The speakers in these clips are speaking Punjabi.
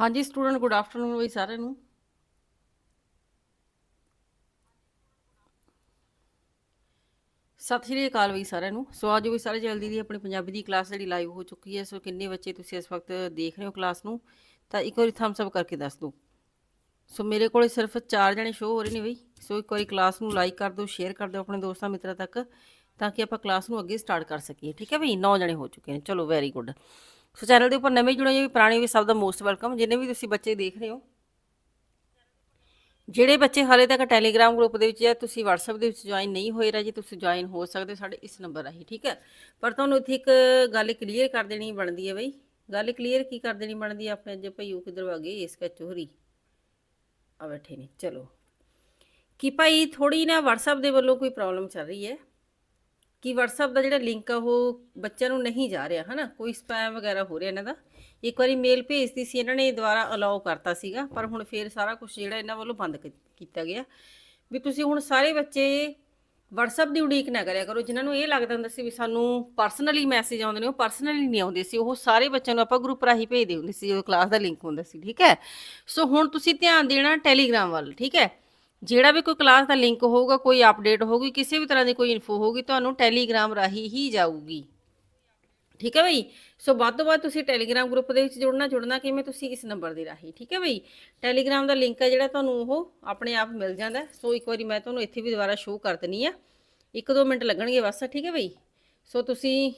ਹਾਂਜੀ ਸਟੂਡੈਂਟ ਗੁੱਡ ਆਫਟਰਨੂਨ ਬਈ ਸਾਰਿਆਂ ਨੂੰ। ਸਤਿ ਸ਼੍ਰੀ ਅਕਾਲ ਬਈ ਸਾਰਿਆਂ ਨੂੰ। ਸੋ ਅੱਜ ਵੀ ਸਾਰੇ ਜਲਦੀ ਦੀ ਆਪਣੀ ਪੰਜਾਬੀ ਦੀ ਕਲਾਸ ਜਿਹੜੀ ਲਾਈਵ ਹੋ ਚੁੱਕੀ ਹੈ, ਸੋ ਕਿੰਨੇ ਬੱਚੇ ਤੁਸੀਂ ਇਸ ਵਕਤ ਦੇਖ ਰਹੇ ਹੋ ਕਲਾਸ ਨੂੰ, ਤਾਂ ਇੱਕ ਵਾਰੀ ਥੰਬਸ ਅਪ ਕਰਕੇ ਦੱਸ ਦਿਓ। ਸੋ ਮੇਰੇ ਕੋਲੇ ਸਿਰਫ 4 ਜਣੇ ਸ਼ੋ ਹੋ ਰਹੇ ਨੇ ਬਈ। ਸੋ ਇੱਕ ਵਾਰੀ ਕਲਾਸ ਨੂੰ ਲਾਈਕ ਕਰ ਦਿਓ ਸ਼ੇਅਰ ਕਰ ਦਿਓ ਆਪਣੇ ਦੋਸਤਾਂ ਮਿੱਤਰਾਂ ਤੱਕ, ਤਾਂ ਕਿ ਆਪਾਂ ਕਲਾਸ ਨੂੰ ਅੱਗੇ ਸਟਾਰਟ ਕਰ ਸਕੀਏ। ਠੀਕ ਹੈ ਬਈ? 9 ਜਣੇ ਹੋ ਚੁੱਕੇ ਨੇ। ਚਲੋ ਵੈਰੀ ਗੁੱਡ ਸੋ ਚੈਨਲ ਦੇ ਉੱਪਰ ਨਵੇਂ ਜੁੜੇ ਹੋਏ ਵੀ ਪੁਰਾਣੇ ਵੀ ਸਭ ਦਾ ਮੋਸਟ ਵੈਲਕਮ, ਜਿੰਨੇ ਵੀ ਤੁਸੀਂ ਬੱਚੇ ਦੇਖ ਰਹੇ ਹੋ। ਜਿਹੜੇ ਬੱਚੇ ਹਾਲੇ ਤੱਕ ਟੈਲੀਗ੍ਰਾਮ ਗਰੁੱਪ ਦੇ ਵਿੱਚ ਜਾਂ ਤੁਸੀਂ WhatsApp ਦੇ ਵਿੱਚ ਜੁਆਇਨ ਨਹੀਂ ਹੋਏ ਰਾਜੀ, ਤੁਸੀਂ ਜੁਆਇਨ ਹੋ ਸਕਦੇ ਹੋ ਸਾਡੇ ਇਸ ਨੰਬਰ ਰਾਹੀਂ, ਠੀਕ ਹੈ? ਪਰ ਤੁਹਾਨੂੰ ਇੱਥੇ ਇੱਕ ਗੱਲ ਕਲੀਅਰ ਕਰ ਦੇਣੀ ਬਣਦੀ ਹੈ ਬਈ। ਗੱਲ ਕਲੀਅਰ ਕੀ ਕਰ ਦੇਣੀ ਬਣਦੀ ਹੈ? ਆਪਣੇ ਅੱਜ ਭਈਓ ਕਿੱਧਰ ਵਾਗੇ ਇਸ ਕਾ ਚੋਰੀ ਆ ਬੈਠੇ ਨੇ, ਚਲੋ। ਕਿ ਭਾਈ ਥੋੜੀ ਨਾ WhatsApp ਦੇ ਵੱਲੋਂ ਕੋਈ ਪ੍ਰੋਬਲਮ ਚੱਲ ਰਹੀ ਹੈ? ਕਿ WhatsApp ਦਾ ਜਿਹੜਾ ਲਿੰਕ ਆ ਉਹ ਬੱਚਿਆਂ ਨੂੰ ਨਹੀਂ ਜਾ ਰਿਹਾ, ਹਨਾ? ਕੋਈ ਸਪੈਮ ਵਗੈਰਾ ਹੋ ਰਿਹਾ ਇਹਨਾਂ ਦਾ। ਇੱਕ ਵਾਰੀ ਮੇਲ ਭੇਜਦੀ ਸੀ, ਇਹਨਾਂ ਨੇ ਦੁਬਾਰਾ ਅਲਾਉ ਕਰਤਾ ਸੀਗਾ, ਪਰ ਹੁਣ ਫੇਰ ਸਾਰਾ ਕੁਝ ਜਿਹੜਾ ਇਹਨਾਂ ਵੱਲੋਂ ਬੰਦ ਕੀਤਾ ਗਿਆ। ਵੀ ਤੁਸੀਂ ਹੁਣ ਸਾਰੇ ਬੱਚੇ WhatsApp ਦੀ ਉਡੀਕ ਨਾ ਕਰਿਆ ਕਰੋ। ਜਿਨ੍ਹਾਂ ਨੂੰ ਇਹ ਲੱਗਦਾ ਹੁੰਦਾ ਸੀ ਵੀ ਸਾਨੂੰ ਪਰਸਨਲੀ ਮੈਸੇਜ ਆਉਂਦੇ ਨੇ, ਉਹ ਪਰਸਨਲੀ ਨਹੀਂ ਆਉਂਦੇ ਸੀ। ਉਹ ਸਾਰੇ ਬੱਚਿਆਂ ਨੂੰ ਆਪਾਂ ਗਰੁੱਪ ਰਾਹੀਂ ਭੇਜਦੇ ਹੁੰਦੇ ਸੀ, ਜਦੋਂ ਕਲਾਸ ਦਾ ਲਿੰਕ ਹੁੰਦਾ ਸੀ, ਠੀਕ ਹੈ? ਸੋ ਹੁਣ ਤੁਸੀਂ ਧਿਆਨ ਦੇਣਾ ਟੈਲੀਗ੍ਰਾਮ ਵੱਲ, ਠੀਕ ਹੈ? ਜਿਹੜਾ ਵੀ ਕੋਈ ਕਲਾਸ ਦਾ ਲਿੰਕ ਹੋਊਗਾ, ਕੋਈ ਅਪਡੇਟ ਹੋਊਗੀ, ਕਿਸੇ ਵੀ ਤਰ੍ਹਾਂ ਦੀ ਕੋਈ ਇਨਫੋ ਹੋਊਗੀ, ਤੁਹਾਨੂੰ ਟੈਲੀਗ੍ਰਾਮ ਰਾਹੀਂ ਹੀ ਜਾਊਗੀ। ਠੀਕ ਹੈ ਬਈ? ਸੋ ਵੱਧ ਤੋਂ ਵੱਧ ਤੁਸੀਂ ਟੈਲੀਗ੍ਰਾਮ ਗਰੁੱਪ ਦੇ ਵਿੱਚ ਜੁੜਨਾ ਜੁੜਨਾ ਕਿਵੇਂ ਤੁਸੀਂ ਇਸ ਨੰਬਰ ਦੇ ਰਾਹੀਂ, ਠੀਕ ਹੈ ਬਈ? ਟੈਲੀਗ੍ਰਾਮ ਦਾ ਲਿੰਕ ਹੈ ਜਿਹੜਾ ਤੁਹਾਨੂੰ ਉਹ ਆਪਣੇ ਆਪ ਮਿਲ ਜਾਂਦਾ। ਸੋ ਇੱਕ ਵਾਰੀ ਮੈਂ ਤੁਹਾਨੂੰ ਇੱਥੇ ਵੀ ਦੁਬਾਰਾ ਸ਼ੋਅ ਕਰ ਦਿੰਨੀ ਆ। ਇੱਕ ਦੋ ਮਿੰਟ ਲੱਗਣਗੇ ਬਸ, ਠੀਕ ਹੈ ਬਈ? ਸੋ ਤੁਸੀਂ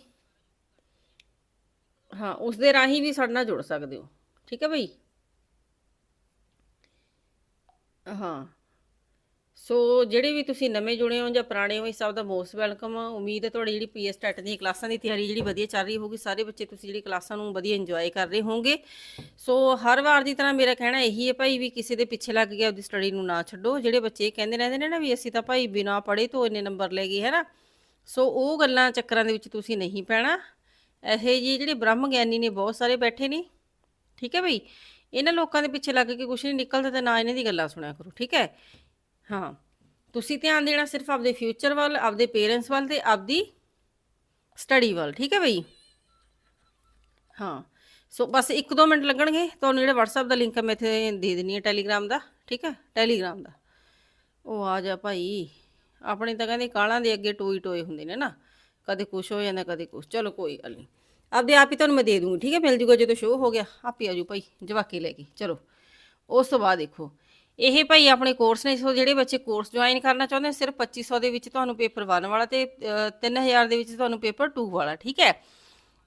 ਹਾਂ, ਉਸ ਦੇ ਰਾਹੀਂ ਵੀ ਸਾਡੇ ਨਾਲ ਜੁੜ ਸਕਦੇ ਹੋ। ਠੀਕ ਹੈ ਬਈ? ਹਾਂ। ਸੋ ਜਿਹੜੇ ਵੀ ਤੁਸੀਂ ਨਵੇਂ ਜੁੜੇ ਹੋ ਜਾਂ ਪੁਰਾਣੇ ਹੋ, ਇਸ ਸਭ ਦਾ ਮੋਸਟ ਵੈਲਕਮ ਉਮੀਦ ਹੈ ਤੁਹਾਡੀ ਜਿਹੜੀ ਪੀਐਸ ਟੈਟ ਦੀਆਂ ਕਲਾਸਾਂ ਦੀ ਤਿਆਰੀ ਜਿਹੜੀ ਵਧੀਆ ਚੱਲ ਰਹੀ ਹੋਊਗੀ, ਸਾਰੇ ਬੱਚੇ ਤੁਸੀਂ ਜਿਹੜੀ ਕਲਾਸਾਂ ਨੂੰ ਵਧੀਆ ਇੰਜੋਏ ਕਰ ਰਹੇ ਹੋਵੋਗੇ ਸੋ ਹਰ ਵਾਰ ਦੀ ਤਰ੍ਹਾਂ ਮੇਰਾ ਕਹਿਣਾ ਇਹੀ ਹੈ ਭਾਈ ਵੀ ਕਿਸੇ ਦੇ ਪਿੱਛੇ ਲੱਗ ਗਿਆ ਉਹਦੀ ਸਟੱਡੀ ਨੂੰ ਨਾ ਛੱਡੋ। ਜਿਹੜੇ ਬੱਚੇ ਕਹਿੰਦੇ ਰਹਿੰਦੇ ਨੇ ਨਾ ਵੀ ਅਸੀਂ ਤਾਂ ਭਾਈ ਬਿਨਾ ਪੜ੍ਹੇ ਤੋਂ ਇੰਨੇ ਨੰਬਰ ਲੈ ਗਏ ਹੈ ਨਾ ਸੋ ਉਹ ਗੱਲਾਂ ਚੱਕਰਾਂ ਦੇ ਵਿੱਚ ਤੁਸੀਂ ਨਹੀਂ ਪੈਣਾ। ਇਹੇ ਜੀ ਜਿਹੜੇ ਬ੍ਰਹਮ ਗਿਆਨੀ ਨੇ, ਬਹੁਤ ਸਾਰੇ ਬੈਠੇ ਨੇ। ਠੀਕ ਹੈ ਬਈ ਇਹਨਾਂ ਲੋਕਾਂ ਦੇ ਪਿੱਛੇ ਲੱਗ ਕੇ ਕੁਝ ਨਹੀਂ ਨਿਕਲਦਾ ਤੇ ਨਾ ਇਹਨਾਂ ਦੀ ਗੱਲਾਂ ਸੁਣਿਆ ਕਰੋ, ਠੀਕ ਹੈ? ਹਾਂ। ਤੁਸੀਂ ਧਿਆਨ ਦੇਣਾ ਸਿਰਫ ਆਪਦੇ ਫਿਊਚਰ ਵੱਲ, ਆਪਦੇ ਪੇਰੈਂਟਸ ਵੱਲ ਤੇ ਆਪਦੀ ਸਟੱਡੀ ਵੱਲ, ਠੀਕ ਹੈ ਬਈ? ਹਾਂ। ਸੋ ਬਸ 1-2 ਮਿੰਟ ਲੱਗਣਗੇ, ਤੁਹਾਨੂੰ ਜਿਹੜਾ WhatsApp ਦਾ ਲਿੰਕ ਮੈਂ ਇੱਥੇ ਦੇ ਦਿੰਨੀ ਹੈ ਟੈਲੀਗ੍ਰਾਮ ਦਾ, ਠੀਕ ਹੈ? ਟੈਲੀਗ੍ਰਾਮ ਦਾ। ਉਹ ਆ ਜਾ ਭਾਈ। ਆਪਣੇ ਤਾਂ ਕਹਿੰਦੇ ਕਾਲਾਂ ਦੇ ਅੱਗੇ ਟੋਈ ਟੋਏ ਹੁੰਦੇ ਨੇ ਨਾ। ਕਦੇ ਕੁਛ ਹੋ ਜਾਂਦਾ, ਕਦੇ ਕੁਛ। ਚਲੋ ਕੋਈ ਗੱਲ ਨਹੀਂ। ਆਪਦੇ ਆਪ ਹੀ ਤੁਹਾਨੂੰ ਮੈਂ ਦੇ ਦੂੰਗੀ, ਠੀਕ ਹੈ? ਮਿਲ ਜੂਗਾ ਜਦੋਂ ਸ਼ੋਅ ਹੋ ਗਿਆ। ਆਪੇ ਆ ਜੂ ਭਾਈ, ਜਵਾਕੇ ਲੈ ਕੇ। ਚਲੋ। ਉਸ ਤੋਂ ਬਾਅਦ ਦੇਖੋ। ਇਹ ਭਾਈ ਆਪਣੇ ਕੋਰਸ ਨੇ ਸੋ ਜਿਹੜੇ ਬੱਚੇ ਕੋਰਸ ਜੁਆਇਨ ਕਰਨਾ ਚਾਹੁੰਦੇ ਨੇ ਸਿਰਫ 2500 ਦੇ ਵਿੱਚ ਤੁਹਾਨੂੰ ਪੇਪਰ 1 ਵਾਲਾ ਤੇ ਅ, 3000 ਦੇ ਵਿੱਚ ਤੁਹਾਨੂੰ ਪੇਪਰ 2 ਵਾਲਾ ਠੀਕ ਹੈ?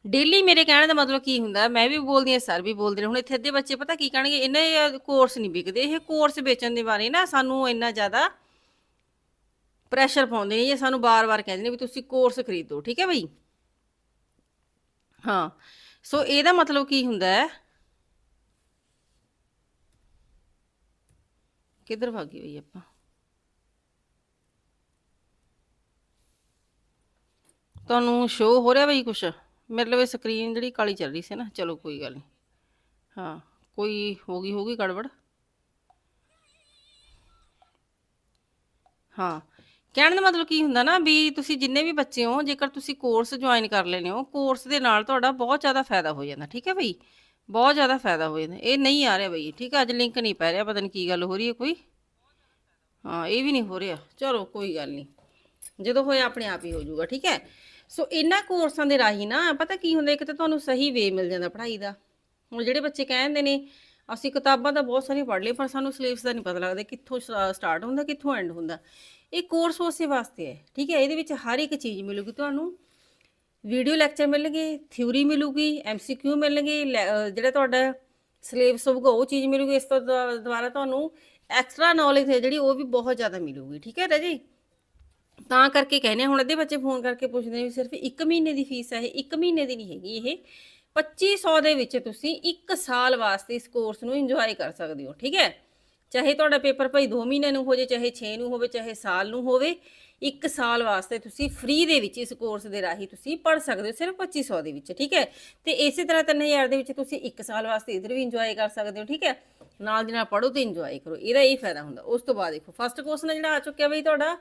ਡੇਲੀ ਮੇਰੇ ਕਹਿਣ ਦਾ ਮਤਲਬ ਕੀ ਹੁੰਦਾ ਮੈਂ ਵੀ ਬੋਲਦੀ ਹਾਂ ਸਰ ਵੀ ਬੋਲਦੇ ਨੇ। ਹੁਣ ਇੱਥੇ ਦੇ ਬੱਚੇ ਪਤਾ ਕੀ ਕਹਿਣਗੇ ਇਹਨੇ ਕੋਰਸ ਨਹੀਂ ਵਿਕਦੇ। ਇਹ ਕੋਰਸ ਵੇਚਣ ਦੇ ਬਾਰੇ ਨਾ ਸਾਨੂੰ ਇੰਨਾ ਜ਼ਿਆਦਾ ਪ੍ਰੈਸ਼ਰ ਪਾਉਂਦੇ ਨੇ ਇਹ ਸਾਨੂੰ ਬਾਰ-ਬਾਰ ਕਹਿੰਦੇ ਨੇ ਵੀ ਤੁਸੀਂ ਕੋਰਸ ਖਰੀਦੋ ਠੀਕ ਹੈ ਬਈ? ਹਾਂ। ਸੋ ਇਹਦਾ ਮਤਲਬ ਕੀ ਹੁੰਦਾ ਹੈ ਕਿੱਧਰ ਭਾਗੀ ਬਈ ਆਪਾਂ? ਤੁਹਾਨੂੰ ਸ਼ੋ ਹੋ ਰਿਹਾ ਬਈ ਕੁਛ? ਮੇਰੇ ਲਈ ਸਕਰੀਨ ਜਿਹੜੀ ਕਾਲੀ ਚੱਲ ਰਹੀ ਸੀ ਨਾ, ਚਲੋ ਕੋਈ ਗੱਲ ਨਹੀਂ। ਹਾਂ, ਕੋਈ ਹੋ ਗਈ ਹੋਗੀ ਗੜਬੜ? ਹਾਂ, ਕਹਿਣ ਦਾ ਮਤਲਬ ਕੀ ਹੁੰਦਾ ਨਾ ਵੀ ਤੁਸੀਂ ਜਿੰਨੇ ਵੀ ਬੱਚੇ ਹੋ, ਜੇਕਰ ਤੁਸੀਂ ਕੋਰਸ ਜੁਆਇਨ ਕਰ ਲੈਨੇ ਹੋ ਕੋਰਸ ਦੇ ਨਾਲ ਤੁਹਾਡਾ ਬਹੁਤ ਜ਼ਿਆਦਾ ਫਾਇਦਾ ਹੋ ਜਾਂਦਾ, ਠੀਕ ਹੈ ਬਈ? ਬਹੁਤ ਜ਼ਿਆਦਾ ਫਾਇਦਾ ਹੋ ਜਾਂਦਾ। ਇਹ ਨਹੀਂ ਆ ਰਿਹਾ ਬਈ, ਠੀਕ ਹੈ ਅੱਜ ਲਿੰਕ ਨਹੀਂ ਪੈ ਰਿਹਾ, ਪਤਾ ਨਹੀਂ ਕੀ ਗੱਲ ਹੋ ਰਹੀ ਹੈ ਕੋਈ। ਹਾਂ, ਇਹ ਵੀ ਨਹੀਂ ਹੋ ਰਿਹਾ। ਚਲੋ, ਕੋਈ ਗੱਲ ਨਹੀਂ। ਜਦੋਂ ਹੋਇਆ, ਆਪਣੇ ਆਪ ਹੀ ਹੋ ਜਾਊਗਾ, ਠੀਕ ਹੈ? ਸੋ, ਇਹਨਾਂ ਕੋਰਸਾਂ ਦੇ ਰਾਹੀਂ ਨਾ, ਪਤਾ ਕੀ ਹੁੰਦਾ, ਇੱਕ ਤਾਂ ਤੁਹਾਨੂੰ ਸਹੀ ਵੇ ਮਿਲ ਜਾਂਦਾ ਪੜ੍ਹਾਈ ਦਾ। ਹੁਣ ਜਿਹੜੇ ਬੱਚੇ ਕਹਿੰਦੇ ਨੇ, ਅਸੀਂ ਕਿਤਾਬਾਂ ਤਾਂ ਬਹੁਤ ਸਾਰੀਆਂ ਪੜ੍ਹ ਲਈਆਂ, ਪਰ ਸਾਨੂੰ ਸਿਲੇਬਸ ਦਾ ਨਹੀਂ ਪਤਾ ਲੱਗਦਾ ਕਿੱਥੋਂ ਸਟਾਰਟ ਹੁੰਦਾ, ਕਿੱਥੋਂ ਐਂਡ ਹੁੰਦਾ। ਇਹ ਕੋਰਸ ਉਸੇ ਵਾਸਤੇ ਹੈ, ਠੀਕ ਹੈ? ਇਹਦੇ ਵਿੱਚ ਹਰ ਇੱਕ ਚੀਜ਼ ਮਿਲੂਗੀ ਤੁਹਾਨੂੰ। ਵੀਡੀਓ ਲੈਕਚਰ ਮਿਲਣਗੇ ਥਿਊਰੀ ਮਿਲੂਗੀ ਐਮਸੀਕਿਊ ਮਿਲਣਗੇ ਲੈ- ਜਿਹੜਾ ਤੁਹਾਡਾ ਸਿਲੇਬਸ ਹੋਊਗਾ ਉਹ ਚੀਜ਼ ਮਿਲੂਗੀ ਇਸ ਤੋਂ ਦੁਆ- ਦੁਆਰਾ ਤੁਹਾਨੂੰ ਐਕਸਟਰਾ ਨੌਲੇਜ ਹੈ ਜਿਹੜੀ ਉਹ ਵੀ ਬਹੁਤ ਜ਼ਿਆਦਾ ਮਿਲੂਗੀ ਠੀਕ ਹੈ ਰਾਜੀ? ਤਾਂ ਕਰਕੇ ਕਹਿੰਦੇ ਆ, ਹੁਣ ਅੱਧੇ ਬੱਚੇ ਫੋਨ ਕਰਕੇ ਪੁੱਛਦੇ ਨੇ ਵੀ ਸਿਰਫ 1 ਮਹੀਨੇ ਦੀ ਫੀਸ ਹੈ ਇਹ 1 ਮਹੀਨੇ ਦੀ ਨਹੀਂ ਹੈਗੀ ਇਹ 2500 ਦੇ ਵਿੱਚ ਤੁਸੀਂ 1 ਸਾਲ ਵਾਸਤੇ ਇਸ ਕੋਰਸ ਨੂੰ ਇੰਜੋਏ ਕਰ ਸਕਦੇ ਹੋ ਠੀਕ ਹੈ? ਚਾਹੇ ਤੁਹਾਡਾ ਪੇਪਰ ਭਾਈ 2 ਮਹੀਨੇ ਨੂੰ ਹੋ ਜੇ ਚਾਹੇ 6 ਨੂੰ ਹੋਵੇ, ਚਾਹੇ ਸਾਲ ਨੂੰ ਹੋਵੇ 1 ਸਾਲ ਵਾਸਤੇ ਤੁਸੀਂ ਫ੍ਰੀ ਦੇ ਵਿੱਚ ਇਸ ਕੋਰਸ ਦੇ ਰਾਹੀਂ ਤੁਸੀਂ ਪੜ ਸਕਦੇ ਹੋ ਸਿਰਫ 2500 ਦੇ ਵਿੱਚ, ਠੀਕ ਹੈ? ਤੇ ਇਸੇ ਤਰ੍ਹਾਂ 3000 ਦੇ ਵਿੱਚ ਤੁਸੀਂ 1 ਸਾਲ ਵਾਸਤੇ ਇਧਰ ਵੀ ਇੰਜੋਏ ਕਰ ਸਕਦੇ ਹੋ, ਠੀਕ ਹੈ? ਨਾਲ ਦੀ ਨਾਲ ਪੜੋ ਤੇ ਇੰਜੋਏ ਕਰੋ, ਇਹਦਾ ਇਹ ਫਾਇਦਾ ਹੁੰਦਾ। ਉਸ ਤੋਂ ਬਾਅਦ ਦੇਖੋ ਫਸਟ ਕੁਐਸਚਨ ਜਿਹੜਾ ਆ ਚੁੱਕਿਆ ਬਈ ਤੁਹਾਡਾ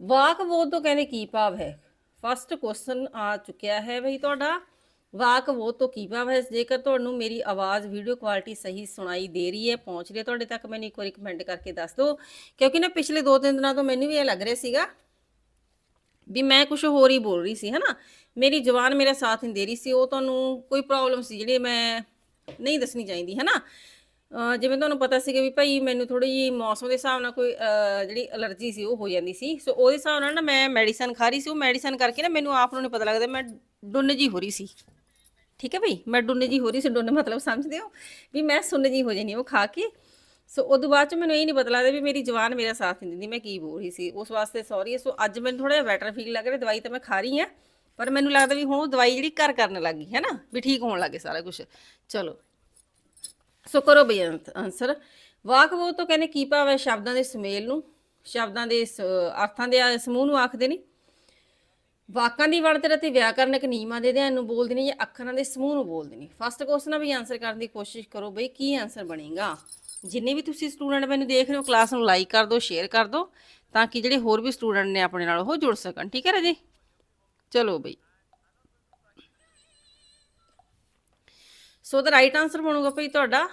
ਵਾਕ ਬੋਧ ਤੋਂ ਕਹਿੰਦੇ ਕੀ ਭਾਵ ਹੈ? ਫਸਟ ਕੁਐਸਚਨ ਆ ਚੁੱਕਿਆ ਹੈ ਬਈ ਤੁਹਾਡਾ ਵਾਕ ਉਹ ਤੋਂ ਕੀ ਭਾਵ ਹੈ? ਜੇਕਰ ਤੁਹਾਨੂੰ ਮੇਰੀ ਆਵਾਜ਼ ਵੀਡੀਓ ਕੁਆਲਿਟੀ ਸਹੀ ਸੁਣਾਈ ਦੇ ਰਹੀ ਹੈ, ਪਹੁੰਚ ਰਹੀ ਹੈ, ਤੁਹਾਡੇ ਤੱਕ ਮੈਨੂੰ ਇੱਕ ਵਾਰੀ ਕਮੈਂਟ ਕਰਕੇ ਦੱਸ ਦਿਓ। ਕਿਉਂਕਿ ਨਾ ਪਿਛਲੇ 2-3 ਦਿਨਾਂ ਤੋਂ ਮੈਨੂੰ ਵੀ ਇਹ ਲੱਗ ਰਿਹਾ ਸੀਗਾ ਵੀ ਮੈਂ ਕੁਝ ਹੋਰ ਹੀ ਬੋਲ ਰਹੀ ਸੀ, ਹਨਾ? ਮੇਰੀ ਜ਼ੁਬਾਨ ਮੇਰਾ ਸਾਥ ਨਹੀਂ ਦੇ ਰਹੀ ਸੀ, ਉਹ ਤੁਹਾਨੂੰ ਕੋਈ ਪ੍ਰੋਬਲਮ ਸੀ ਜਿਹੜੀ ਮੈਂ ਨਹੀਂ ਦੱਸਣੀ ਚਾਹੀਦੀ, ਹਨਾ? ਅਹ ਜਿਵੇਂ ਤੁਹਾਨੂੰ ਪਤਾ ਸੀਗਾ ਵੀ ਭਾਈ ਮੈਨੂੰ ਥੋੜੀ ਜਿਹੀ ਮੌਸਮ ਦੇ ਹਿਸਾਬ ਨਾਲ ਕੋਈ ਜਿਹੜੀ ਅਲਰਜੀ ਸੀ ਉਹ ਹੋ ਜਾਂਦੀ ਸੀ। ਸੋ ਉਹਦੇ ਹਿਸਾਬ ਨਾਲ ਨਾ ਮੈਂ ਮੈਡੀਸਨ ਖਾ ਰਹੀ ਸੀ, ਉਹ ਮੈਡੀਸਨ ਕਰਕੇ ਨਾ ਮੈਨੂੰ ਆਪ ਨੂੰ ਨਹੀਂ ਪਤਾ ਲੱਗਦਾ, ਮੈਂ ਡੁੰਨ ਜੀ ਹੋ ਰਹੀ ਸੀ। ਠੀਕ ਹੈ ਬਈ? ਮੈਂ ਡੁੰਨ ਜੀ ਹੋ ਰਹੀ ਸੀ ਡੁੰਨ ਮਤਲਬ ਸਮਝਦੇ ਹੋ? ਵੀ ਮੈਂ ਸੁੰਨ ਜੀ ਹੋ ਜਾਨੀ ਉਹ ਖਾ ਕੇ। ਸੋ ਉਦੋਂ ਬਾਅਦ ਚ ਮੈਨੂੰ ਇਹ ਨਹੀਂ ਪਤਾ ਲੱਗਦਾ ਵੀ ਮੇਰੀ ਜਵਾਨ ਮੇਰਾ ਸਾਥ ਨਹੀਂ ਦਿੰਦੀ, ਮੈਂ ਕੀ ਬੋਲ ਰਹੀ ਸੀ। ਉਸ ਵਾਸਤੇ ਸੌਰੀ ਸੋ ਅੱਜ ਮੈਨੂੰ ਥੋੜਾ ਜਿਹਾ ਬੈਟਰ ਫੀਲ ਲੱਗ ਰਿਹਾ, ਦਵਾਈ ਤਾਂ ਮੈਂ ਖਾ ਰਹੀ ਹਾਂ, ਪਰ ਮੈਨੂੰ ਲੱਗਦਾ ਵੀ ਹੁਣ ਉਹ ਦਵਾਈ ਜਿਹੜੀ ਘਰ ਕਰਨ ਲੱਗ ਗਈ ਹੈ ਨਾ? ਵੀ ਠੀਕ ਹੋਣ ਲੱਗੇ ਸਾਰਾ ਕੁਝ ਚਲੋ। ਸੋ ਕਰੋ ਬਈ ਆਨਸਰ ਵਾਕ ਉਹ ਤੋਂ ਕਹਿੰਦੇ ਕੀ ਭਾਵ ਹੈ ਸ਼ਬਦਾਂ ਦੇ ਸੁਮੇਲ ਨੂੰ? ਸ਼ਬਦਾਂ ਦੇ ਸ- ਅਰਥਾਂ ਦੇ ਸਮੂਹ ਨੂੰ ਆਖਦੇ ਨੇ? ਵਾਕਾਂ ਦੀ ਵਣਤਰ ਅਤੇ ਵਿਆਕਰਨਕ ਨਿਯਮਾਂ ਦੇ ਅਧਿਐਨ ਨੂੰ ਬੋਲਦੇ ਨੇ ਜਾਂ ਅੱਖਰਾਂ ਦੇ ਸਮੂਹ ਨੂੰ ਬੋਲਦੇ ਨੇ ਫਸਟ ਕੁਐਸਚਨ ਵੀ ਆਨਸਰ ਕਰਨ ਦੀ ਕੋਸ਼ਿਸ਼ ਕਰੋ ਬਈ, ਕੀ ਆਨਸਰ ਬਣੇਗਾ? ਜਿੰਨੇ ਵੀ ਤੁਸੀਂ ਸਟੂਡੈਂਟ ਮੈਨੂੰ ਦੇਖ ਰਹੇ ਹੋ ਕਲਾਸ ਨੂੰ ਲਾਈਕ ਕਰ ਦਿਓ ਸ਼ੇਅਰ ਕਰ ਦਿਓ ਤਾਂ ਕਿ ਜਿਹੜੇ ਹੋਰ ਵੀ ਸਟੂਡੈਂਟ ਨੇ ਆਪਣੇ ਨਾਲ ਉਹ ਜੁੜ ਸਕਣ। ਠੀਕ ਹੈ ਰਾਜੇ? ਚਲੋ ਬਈ। ਸੋ ਦਾ ਰਾਈਟ ਆਨਸਰ ਬਣੂਗਾ ਭਈ ਤੁਹਾਡਾ